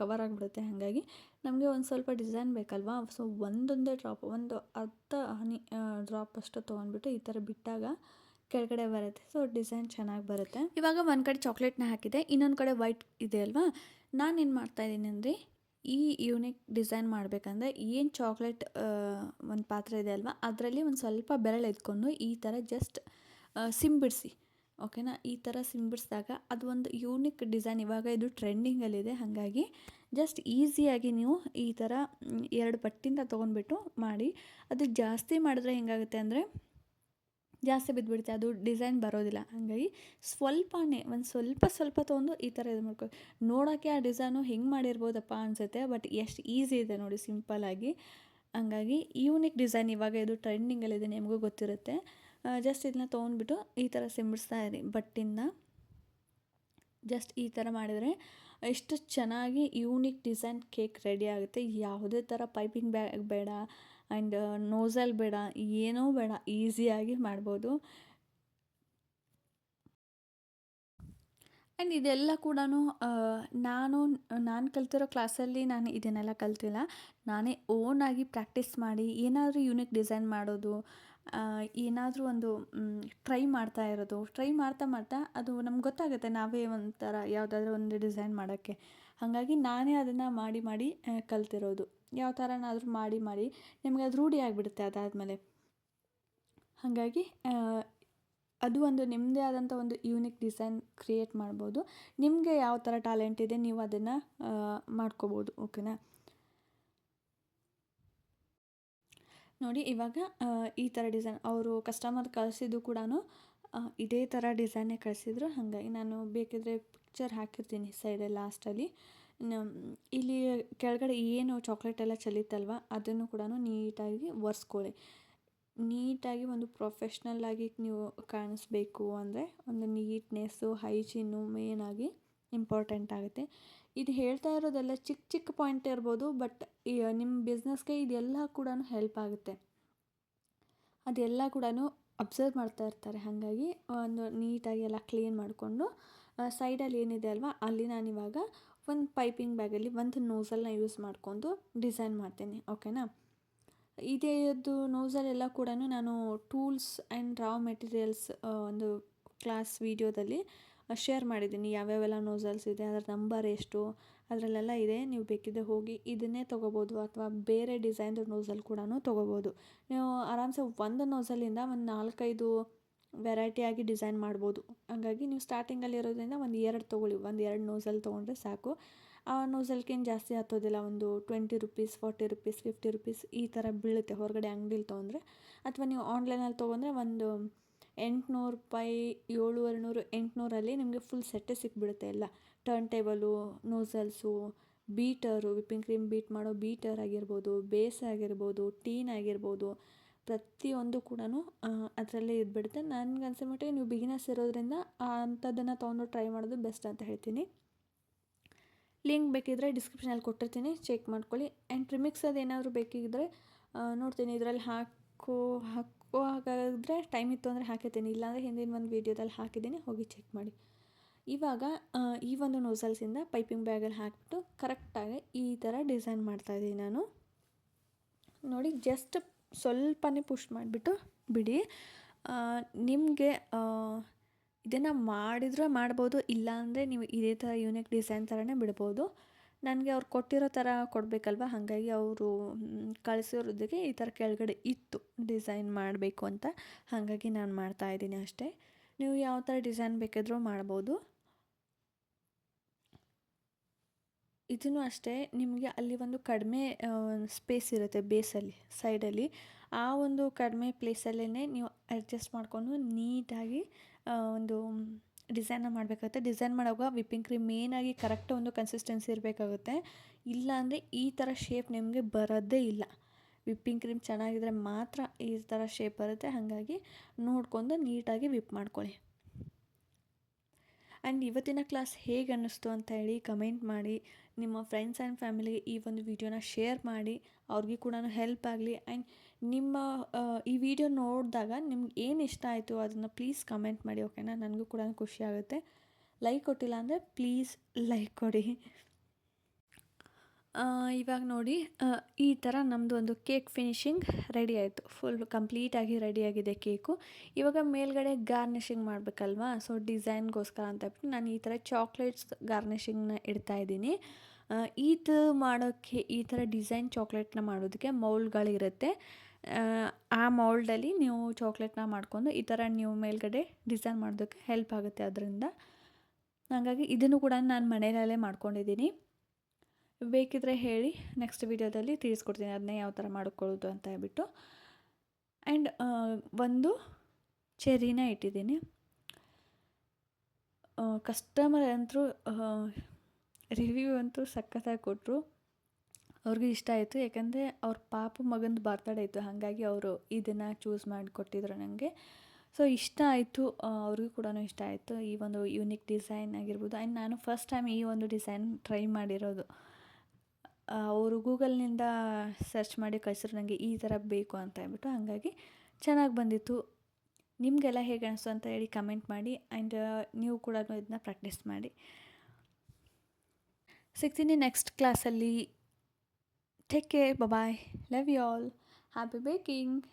ಕವರ್ ಆಗಿಬಿಡುತ್ತೆ ಹಾಗಾಗಿ. ನಮಗೆ ಒಂದು ಸ್ವಲ್ಪ ಡಿಸೈನ್ ಬೇಕಲ್ವಾ? ಸೊ ಒಂದೊಂದೇ ಡ್ರಾಪ್ ಒಂದು ಅರ್ಧ ಹನಿ ಡ್ರಾಪ್ ಅಷ್ಟು ತೊಗೊಂಡ್ಬಿಟ್ಟು ಈ ಥರ ಬಿಟ್ಟಾಗ ಕೆಳಗಡೆ ಬರುತ್ತೆ. ಸೊ ಡಿಸೈನ್ ಚೆನ್ನಾಗಿ ಬರುತ್ತೆ. ಇವಾಗ ಒಂದು ಕಡೆ ಚಾಕ್ಲೇಟ್ನ ಹಾಕಿದೆ. ಇನ್ನೊಂದು ಕಡೆ ವೈಟ್ ಇದೆ ಅಲ್ವಾ? ನಾನೇನು ಮಾಡ್ತಾಯಿದ್ದೀನಿ ಅಂದರೆ, ಈ ಯೂನಿಕ್ ಡಿಸೈನ್ ಮಾಡಬೇಕಂದ್ರೆ ಏನು ಚಾಕ್ಲೇಟ್ ಒಂದು ಪಾತ್ರೆ ಇದೆ ಅಲ್ವಾ? ಅದರಲ್ಲಿ ಒಂದು ಸ್ವಲ್ಪ ಬೆರಳು ಎತ್ಕೊಂಡು ಈ ಥರ ಜಸ್ಟ್ ಸಿಂಬಿಡಿಸಿ. ಓಕೆನಾ? ಈ ಥರ ಸಿಂಬಿಡಿಸಿದಾಗ ಅದು ಒಂದು ಯೂನಿಕ್ ಡಿಸೈನ್ ಇವಾಗ ಇದು ಟ್ರೆಂಡಿಂಗಲ್ಲಿದೆ ಹಾಗಾಗಿ ಜಸ್ಟ್ ಈಸಿಯಾಗಿ ನೀವು ಈ ಥರ ಎರಡು ಪಟ್ಟಿಂದ ತೊಗೊಂಡ್ಬಿಟ್ಟು ಮಾಡಿ. ಅದು ಜಾಸ್ತಿ ಮಾಡಿದ್ರೆ ಹೆಂಗಾಗುತ್ತೆ ಅಂದರೆ ಜಾಸ್ತಿ ಬಿದ್ದುಬಿಡುತ್ತೆ ಅದು ಡಿಸೈನ್ ಬರೋದಿಲ್ಲ. ಹಾಗಾಗಿ ಸ್ವಲ್ಪನೇ, ಒಂದು ಸ್ವಲ್ಪ ಸ್ವಲ್ಪ ತೊಗೊಂಡು ಈ ಥರ ಇದು ಮಾಡ್ಕೊ ನೋಡೋಕ್ಕೆ ಆ ಡಿಸೈನು ಹೆಂಗೆ ಮಾಡಿರ್ಬೋದಪ್ಪ ಅನಿಸುತ್ತೆ ಬಟ್ ಎಷ್ಟು ಈಸಿ ಇದೆ ನೋಡಿ ಸಿಂಪಲ್ಲಾಗಿ ಹಂಗಾಗಿ ಯೂನಿಕ್ ಡಿಸೈನ್ ಇವಾಗ ಇದು ಟ್ರೆಂಡಿಂಗಲ್ಲಿದೆ ನಿಮಗೂ ಗೊತ್ತಿರುತ್ತೆ. ಜಸ್ಟ್ ಇದನ್ನ ತೊಗೊಂಡ್ಬಿಟ್ಟು ಈ ಥರ ಸಿಂಬಿಡಿಸ್ತಾ ಇರಿ. ಬಟ್ಟಿಂದ ಜಸ್ಟ್ ಈ ಥರ ಮಾಡಿದರೆ ಎಷ್ಟು ಚೆನ್ನಾಗಿ ಯೂನಿಕ್ ಡಿಸೈನ್ ಕೇಕ್ ರೆಡಿ ಆಗುತ್ತೆ. ಯಾವುದೇ ಥರ ಪೈಪಿಂಗ್ ಬ್ಯಾಗ್ ಬೇಡ ಆ್ಯಂಡ್ ನೋಸಲ್ ಬೇಡ, ಏನೂ ಬೇಡ ಈಸಿಯಾಗಿ ಮಾಡ್ಬೋದು. ಆ್ಯಂಡ್ ಇದೆಲ್ಲ ಕೂಡ ನಾನು ನಾನು ಕಲ್ತಿರೋ ಕ್ಲಾಸಲ್ಲಿ ನಾನು ಇದನ್ನೆಲ್ಲ ಕಲ್ತಿಲ್ಲ. ನಾನೇ ಓನಾಗಿ ಪ್ರಾಕ್ಟೀಸ್ ಮಾಡಿ ಏನಾದರೂ ಯೂನಿಕ್ ಡಿಸೈನ್ ಮಾಡೋದು ಏನಾದರೂ ಒಂದು ಟ್ರೈ ಮಾಡ್ತಾ ಇರೋದು. ಟ್ರೈ ಮಾಡ್ತಾ ಮಾಡ್ತಾ ಅದು ನಮ್ಗೆ ಗೊತ್ತಾಗುತ್ತೆ ನಾವೇ ಒಂಥರ ಯಾವುದಾದ್ರೂ ಒಂದು ಡಿಸೈನ್ ಮಾಡೋಕ್ಕೆ. ಹಾಗಾಗಿ ನಾನೇ ಅದನ್ನು ಮಾಡಿ ಮಾಡಿ ಕಲ್ತಿರೋದು. ಯಾವ ಥರನಾದರೂ ಮಾಡಿ ಮಾಡಿ ನಿಮಗೆ ಅದು ರೂಢಿ ಆಗಿಬಿಡುತ್ತೆ ಅದಾದಮೇಲೆ. ಹಾಗಾಗಿ ಅದು ಒಂದು ನಿಮ್ಮದೇ ಆದಂಥ ಒಂದು ಯೂನಿಕ್ ಡಿಸೈನ್ ಕ್ರಿಯೇಟ್ ಮಾಡ್ಬೋದು. ನಿಮಗೆ ಯಾವ ಥರ ಟ್ಯಾಲೆಂಟ್ ಇದೆ ನೀವು ಅದನ್ನು ಮಾಡ್ಕೋಬೋದು ಓಕೆನಾ ನೋಡಿ, ಇವಾಗ ಈ ಥರ ಡಿಸೈನ್ ಅವರು ಕಸ್ಟಮರ್ ಕಳಿಸಿದ್ದು ಕೂಡ ಇದೇ ಥರ ಡಿಸೈನೇ ಕಳಿಸಿದ್ರು. ಹಾಗಾಗಿ ನಾನು ಬೇಕಿದ್ರೆ ಪಿಕ್ಚರ್ ಹಾಕಿರ್ತೀನಿ ಸೈಡ್ ಲಾಸ್ಟಲ್ಲಿ ಇಲ್ಲಿ ಕೆಳಗಡೆ ಏನು ಚಾಕ್ಲೇಟ್ ಎಲ್ಲ ಚೆಲ್ಲಿತ್ತಲ್ವ ಅದನ್ನು ಕೂಡ ನೀಟಾಗಿ ಒರೆಸ್ಕೊಳ್ಳಿ. ನೀಟಾಗಿ ಒಂದು ಪ್ರೊಫೆಷ್ನಲ್ ಆಗಿ ನೀವು ಕಾಣಿಸ್ಬೇಕು ಅಂದರೆ, ಒಂದು ನೀಟ್ನೆಸ್ಸು ಹೈಜೀನು ಮೇನಾಗಿ ಇಂಪಾರ್ಟೆಂಟ್ ಆಗುತ್ತೆ. ಇದು ಹೇಳ್ತಾ ಇರೋದೆಲ್ಲ ಚಿಕ್ಕ ಚಿಕ್ಕ ಪಾಯಿಂಟ್ ಇರ್ಬೋದು ಬಟ್ ನಿಮ್ಮ ಬಿಸ್ನೆಸ್ಗೆ ಇದೆಲ್ಲ ಕೂಡ ಹೆಲ್ಪ್ ಆಗುತ್ತೆ. ಅದೆಲ್ಲ ಕೂಡ ಅಬ್ಸರ್ವ್ ಮಾಡ್ತಾ ಇರ್ತಾರೆ. ಹಾಗಾಗಿ ಒಂದು ನೀಟಾಗಿ ಎಲ್ಲ ಕ್ಲೀನ್ ಮಾಡಿಕೊಂಡು ಸೈಡಲ್ಲಿ ಏನಿದೆ ಅಲ್ವಾ, ಅಲ್ಲಿ ನಾನಿವಾಗ ಒಂದು ಪೈಪಿಂಗ್ ಬ್ಯಾಗಲ್ಲಿ ಒಂದು ನೋಸಲ್ನ ಯೂಸ್ ಮಾಡಿಕೊಂಡು ಡಿಸೈನ್ ಮಾಡ್ತೀನಿ ಓಕೆನಾ ಇದೇದು ನೋಸಲೆಲ್ಲ ಕೂಡ ನಾನು ಟೂಲ್ಸ್ ಆ್ಯಂಡ್ ರಾ ಮೆಟೀರಿಯಲ್ಸ್ ಒಂದು ಕ್ಲಾಸ್ ವೀಡಿಯೋದಲ್ಲಿ ಶೇರ್ ಮಾಡಿದ್ದೀನಿ. ಯಾವ್ಯಾವೆಲ್ಲ ನೋಸಲ್ಸ್ ಇದೆ, ಅದರ ನಂಬರ್ ಎಷ್ಟು, ಅದರಲ್ಲೆಲ್ಲ ಇದೆ. ನೀವು ಬೇಕಿದ್ದರೆ ಹೋಗಿ ಇದನ್ನೇ ತೊಗೋಬೋದು ಅಥವಾ ಬೇರೆ ಡಿಸೈನ್ದು ನೋಸಲ್ ಕೂಡ ತೊಗೋಬೋದು. ನೀವು ಆರಾಮ್ಸೆ ಒಂದು ನೋಸಲಿಂದ ಒಂದು ನಾಲ್ಕೈದು ವೆರೈಟಿಯಾಗಿ ಡಿಸೈನ್ ಮಾಡ್ಬೋದು. ಹಾಗಾಗಿ ನೀವು ಸ್ಟಾರ್ಟಿಂಗಲ್ಲಿ ಇರೋದ್ರಿಂದ ಒಂದು ಎರಡು ತೊಗೊಳ್ಳಿ, ಒಂದು ಎರಡು ನೋಸಲ್ ತೊಗೊಂಡ್ರೆ ಸಾಕು. ಆ ನೋಸಲ್ಗೇನು ಜಾಸ್ತಿ ಹತ್ತೋದಿಲ್ಲ, ಒಂದು twenty rupees, forty rupees, fifty rupees ಈ ಥರ ಬೀಳುತ್ತೆ. ಹೊರಗಡೆ ಅಂಗಡಿಲಿ ತೊಗೊಂಡ್ರೆ. ಅಥವಾ ನೀವು ಆನ್ಲೈನಲ್ಲಿ ತೊಗೊಂಡ್ರೆ ಒಂದು ಎಂಟುನೂರು ರೂಪಾಯಿ, ಏಳುವರೆ ನೂರು, ಎಂಟುನೂರಲ್ಲಿ ನಿಮಗೆ ಫುಲ್ ಸೆಟ್ಟೇ ಸಿಕ್ಬಿಡುತ್ತೆ ಎಲ್ಲ. Turntable nozzles beater whipping cream beat ಮಾಡೋ ಬೀಟರ್ ಆಗಿರ್ಬೋದು ಬೇಸ್ ಆಗಿರ್ಬೋದು ಟೀನ್ ಆಗಿರ್ಬೋದು, ಪ್ರತಿಯೊಂದು ಕೂಡ ಅದರಲ್ಲೇ ಇದ್ಬಿಡುತ್ತೆ. ನನಗೆ ಅನ್ಸೋ ಮಟ್ಟಿಗೆ ನೀವು ಬಿಗಿನರ್ಸ್ ಇರೋದ್ರಿಂದ ಅಂಥದ್ದನ್ನು ತೊಗೊಂಡು ಟ್ರೈ ಮಾಡೋದು ಬೆಸ್ಟ್ ಅಂತ ಹೇಳ್ತೀನಿ. ಲಿಂಕ್ ಬೇಕಿದ್ದರೆ ಡಿಸ್ಕ್ರಿಪ್ಷನಲ್ಲಿ ಕೊಟ್ಟಿರ್ತೀನಿ. ಚೆಕ್ ಮಾಡ್ಕೊಳ್ಳಿ. ಆ್ಯಂಡ್ ಪ್ರಿಮಿಕ್ಸ್ ಅದು ಏನಾದರೂ ಬೇಕಿದ್ದರೆ ನೋಡ್ತೀನಿ. ಇದರಲ್ಲಿ ಹಾಕೋ ಹಾಕೋ ಹಾಗಾದರೆ ಟೈಮ್ ಇತ್ತು ಅಂದರೆ ಹಾಕಿರ್ತೀನಿ ಇಲ್ಲಾಂದರೆ ಹಿಂದಿನ ಒಂದು ವೀಡಿಯೋದಲ್ಲಿ ಹಾಕಿದ್ದೀನಿ, ಹೋಗಿ ಚೆಕ್ ಮಾಡಿ. ಇವಾಗ ಈ ಒಂದು ನೋಸಲ್ಸಿಂದ ಪೈಪಿಂಗ್ ಬ್ಯಾಗಲ್ಲಿ ಹಾಕಿಬಿಟ್ಟು ಕರೆಕ್ಟಾಗಿ ಈ ಥರ ಡಿಸೈನ್ ಮಾಡ್ತಾಯಿದ್ದೀನಿ ನಾನು. ನೋಡಿ ಜಸ್ಟ್ ಸ್ವಲ್ಪನೇ ಪುಷ್ ಮಾಡಿಬಿಟ್ಟು ಬಿಡಿ. ನಿಮಗೆ ಇದನ್ನು ಮಾಡಿದರೆ ಮಾಡ್ಬೋದು, ಇಲ್ಲಾಂದರೆ ನೀವು ಇದೇ ಥರ ಯೂನಿಕ್ ಡಿಸೈನ್ ಥರನೇ ಬಿಡ್ಬೋದು. ನನಗೆ ಅವ್ರು ಕೊಟ್ಟಿರೋ ಥರ ಕೊಡಬೇಕಲ್ವ? ಹಾಗಾಗಿ ಅವರು ಕಳಿಸಿರೋದಕ್ಕೆ ಈ ಥರ ಕೆಳಗಡೆ ಇತ್ತು ಡಿಸೈನ್ ಮಾಡಬೇಕು ಅಂತ. ಹಾಗಾಗಿ ನಾನು ಮಾಡ್ತಾಯಿದ್ದೀನಿ ಅಷ್ಟೇ. ನೀವು ಯಾವ ಥರ ಡಿಸೈನ್ ಬೇಕಾದರೂ ಮಾಡ್ಬೋದು. ಇದನ್ನು ಅಷ್ಟೇ, ನಿಮಗೆ ಅಲ್ಲಿ ಒಂದು ಕಡಿಮೆ ಸ್ಪೇಸ್ ಇರುತ್ತೆ ಬೇಸಲ್ಲಿ, ಸೈಡಲ್ಲಿ. ಆ ಒಂದು ಕಡಿಮೆ ಪ್ಲೇಸಲ್ಲೇ ನೀವು ಅಡ್ಜಸ್ಟ್ ಮಾಡಿಕೊಂಡು ನೀಟಾಗಿ ಒಂದು ಡಿಸೈನ್ನ ಮಾಡಬೇಕಾಗುತ್ತೆ. ಡಿಸೈನ್ ಮಾಡುವಾಗ ವಿಪ್ಪಿಂಗ್ ಕ್ರೀಮ್ ಮೇನಾಗಿ ಕರೆಕ್ಟ್ ಒಂದು ಕನ್ಸಿಸ್ಟೆನ್ಸಿ ಇರಬೇಕಾಗುತ್ತೆ. ಇಲ್ಲಾಂದರೆ ಈ ಥರ ಶೇಪ್ ನಿಮಗೆ ಬರೋದೇ ಇಲ್ಲ. ವಿಪ್ಪಿಂಗ್ ಕ್ರೀಮ್ ಚೆನ್ನಾಗಿದ್ರೆ ಮಾತ್ರ ಈ ಥರ ಶೇಪ್ ಬರುತ್ತೆ. ಹಾಗಾಗಿ ನೋಡಿಕೊಂಡು ನೀಟಾಗಿ ವಿಪ್ ಮಾಡ್ಕೊಳ್ಳಿ. ಆ್ಯಂಡ್ ಇವತ್ತಿನ ಕ್ಲಾಸ್ ಹೇಗೆ ಅನ್ನಿಸ್ತು ಅಂತ ಹೇಳಿ ಕಮೆಂಟ್ ಮಾಡಿ. ನಿಮ್ಮ ಫ್ರೆಂಡ್ಸ್ ಆ್ಯಂಡ್ ಫ್ಯಾಮಿಲಿಗೆ ಈ ಒಂದು ವಿಡಿಯೋನ ಶೇರ್ ಮಾಡಿ. ಅವ್ರಿಗೆ ಕೂಡ ಹೆಲ್ಪ್ ಆಗಲಿ. ಆ್ಯಂಡ್ ನಿಮ್ಮ ಈ ವಿಡಿಯೋ ನೋಡಿದಾಗ ನಿಮ್ಗೆ ಏನು ಇಷ್ಟ ಆಯಿತು ಅದನ್ನು ಪ್ಲೀಸ್ ಕಮೆಂಟ್ ಮಾಡಿ ಓಕೆನಾ ನನಗೂ ಕೂಡ ಖುಷಿ ಆಗುತ್ತೆ. ಲೈಕ್ ಕೊಟ್ಟಿಲ್ಲ ಅಂದರೆ ಪ್ಲೀಸ್ ಲೈಕ್ ಕೊಡಿ. ಇವಾಗ ನೋಡಿ ಈ ಥರ ನಮ್ಮದು ಒಂದು ಕೇಕ್ ಫಿನಿಶಿಂಗ್ ರೆಡಿ ಆಯಿತು. ಫುಲ್ ಕಂಪ್ಲೀಟಾಗಿ ರೆಡಿಯಾಗಿದೆ ಕೇಕು ಇವಾಗ ಮೇಲ್ಗಡೆ ಗಾರ್ನಿಷಿಂಗ್ ಮಾಡಬೇಕಲ್ವಾ? ಸೊ ಡಿಸೈನ್ಗೋಸ್ಕರ ಅಂತ ಹೇಳ್ಬಿಟ್ಟು ನಾನು ಈ ಥರ ಚಾಕ್ಲೇಟ್ಸ್ ಗಾರ್ನಿಷಿಂಗ್ನ ಇಡ್ತಾ ಇದ್ದೀನಿ. ಇದು ಮಾಡೋಕ್ಕೆ ಈ ಥರ ಡಿಸೈನ್ ಚಾಕ್ಲೇಟ್ನ ಮಾಡೋದಕ್ಕೆ ಮೌಲ್ಡ್ಗಳಿರುತ್ತೆ ಆ ಮೌಲ್ಡಲ್ಲಿ ನೀವು ಚಾಕ್ಲೇಟ್ನ ಮಾಡ್ಕೊಂಡು ಈ ಥರ ನೀವು ಮೇಲ್ಗಡೆ ಡಿಸೈನ್ ಮಾಡೋದಕ್ಕೆ ಹೆಲ್ಪ್ ಆಗುತ್ತೆ ಅದರಿಂದ. ಹಾಗಾಗಿ ಇದನ್ನು ಕೂಡ ನಾನು ಮನೆಯಲ್ಲೇ ಮಾಡ್ಕೊಂಡಿದ್ದೀನಿ. ಬೇಕಿದ್ರೆ ಹೇಳಿ ನೆಕ್ಸ್ಟ್ ವಿಡಿಯೋದಲ್ಲಿ ತಿಳಿಸ್ಕೊಡ್ತೀನಿ ಅದನ್ನೇ ಯಾವ ಥರ ಮಾಡ್ಕೊಳ್ಳೋದು ಅಂತ ಹೇಳ್ಬಿಟ್ಟು. ಆ್ಯಂಡ್ ಒಂದು ಚೆರಿನ ಇಟ್ಟಿದ್ದೀನಿ. ಕಸ್ಟಮರ್ ಅಂತೂ ರಿವ್ಯೂ ಅಂತೂ ಸಖತ್ತಾಗಿ ಕೊಟ್ಟರು. ಅವ್ರಿಗೂ ಇಷ್ಟ ಆಯಿತು. ಯಾಕಂದರೆ ಅವ್ರ ಪಾಪ ಮಗಂದು ಬರ್ತಡೇ ಇತ್ತು ಹಾಗಾಗಿ ಅವರು ಇದನ್ನು ಚೂಸ್ ಮಾಡಿಕೊಟ್ಟಿದ್ರು ನನಗೆ ಸೊ ಇಷ್ಟ ಆಯಿತು. ಅವ್ರಿಗೂ ಕೂಡ ಇಷ್ಟ ಆಯಿತು. ಈ ಒಂದು ಯೂನಿಕ್ ಡಿಸೈನ್ ಆಗಿರ್ಬೋದು. ಆ್ಯಂಡ್ ನಾನು ಫಸ್ಟ್ ಟೈಮ್ ಈ ಒಂದು ಡಿಸೈನ್ ಟ್ರೈ ಮಾಡಿರೋದು. ಅವರು ಗೂಗಲ್ನಿಂದ ಸರ್ಚ್ ಮಾಡಿ ಕಳಿಸಿದ್ರು ನನಗೆ ಈ ಥರ ಬೇಕು ಅಂತ ಹೇಳ್ಬಿಟ್ಟು. ಹಾಗಾಗಿ ಚೆನ್ನಾಗಿ ಬಂದಿತ್ತು. ನಿಮಗೆಲ್ಲ ಹೇಗೆ ಅನಿಸ್ತು ಅಂತ ಹೇಳಿ ಕಮೆಂಟ್ ಮಾಡಿ. ಆ್ಯಂಡ್ ನೀವು ಕೂಡ ಇದನ್ನ ಪ್ರಾಕ್ಟೀಸ್ ಮಾಡಿ. ಸಿಗ್ತೀನಿ ನೆಕ್ಸ್ಟ್ ಕ್ಲಾಸಲ್ಲಿ Take care. Bye bye. Love you all. Happy baking.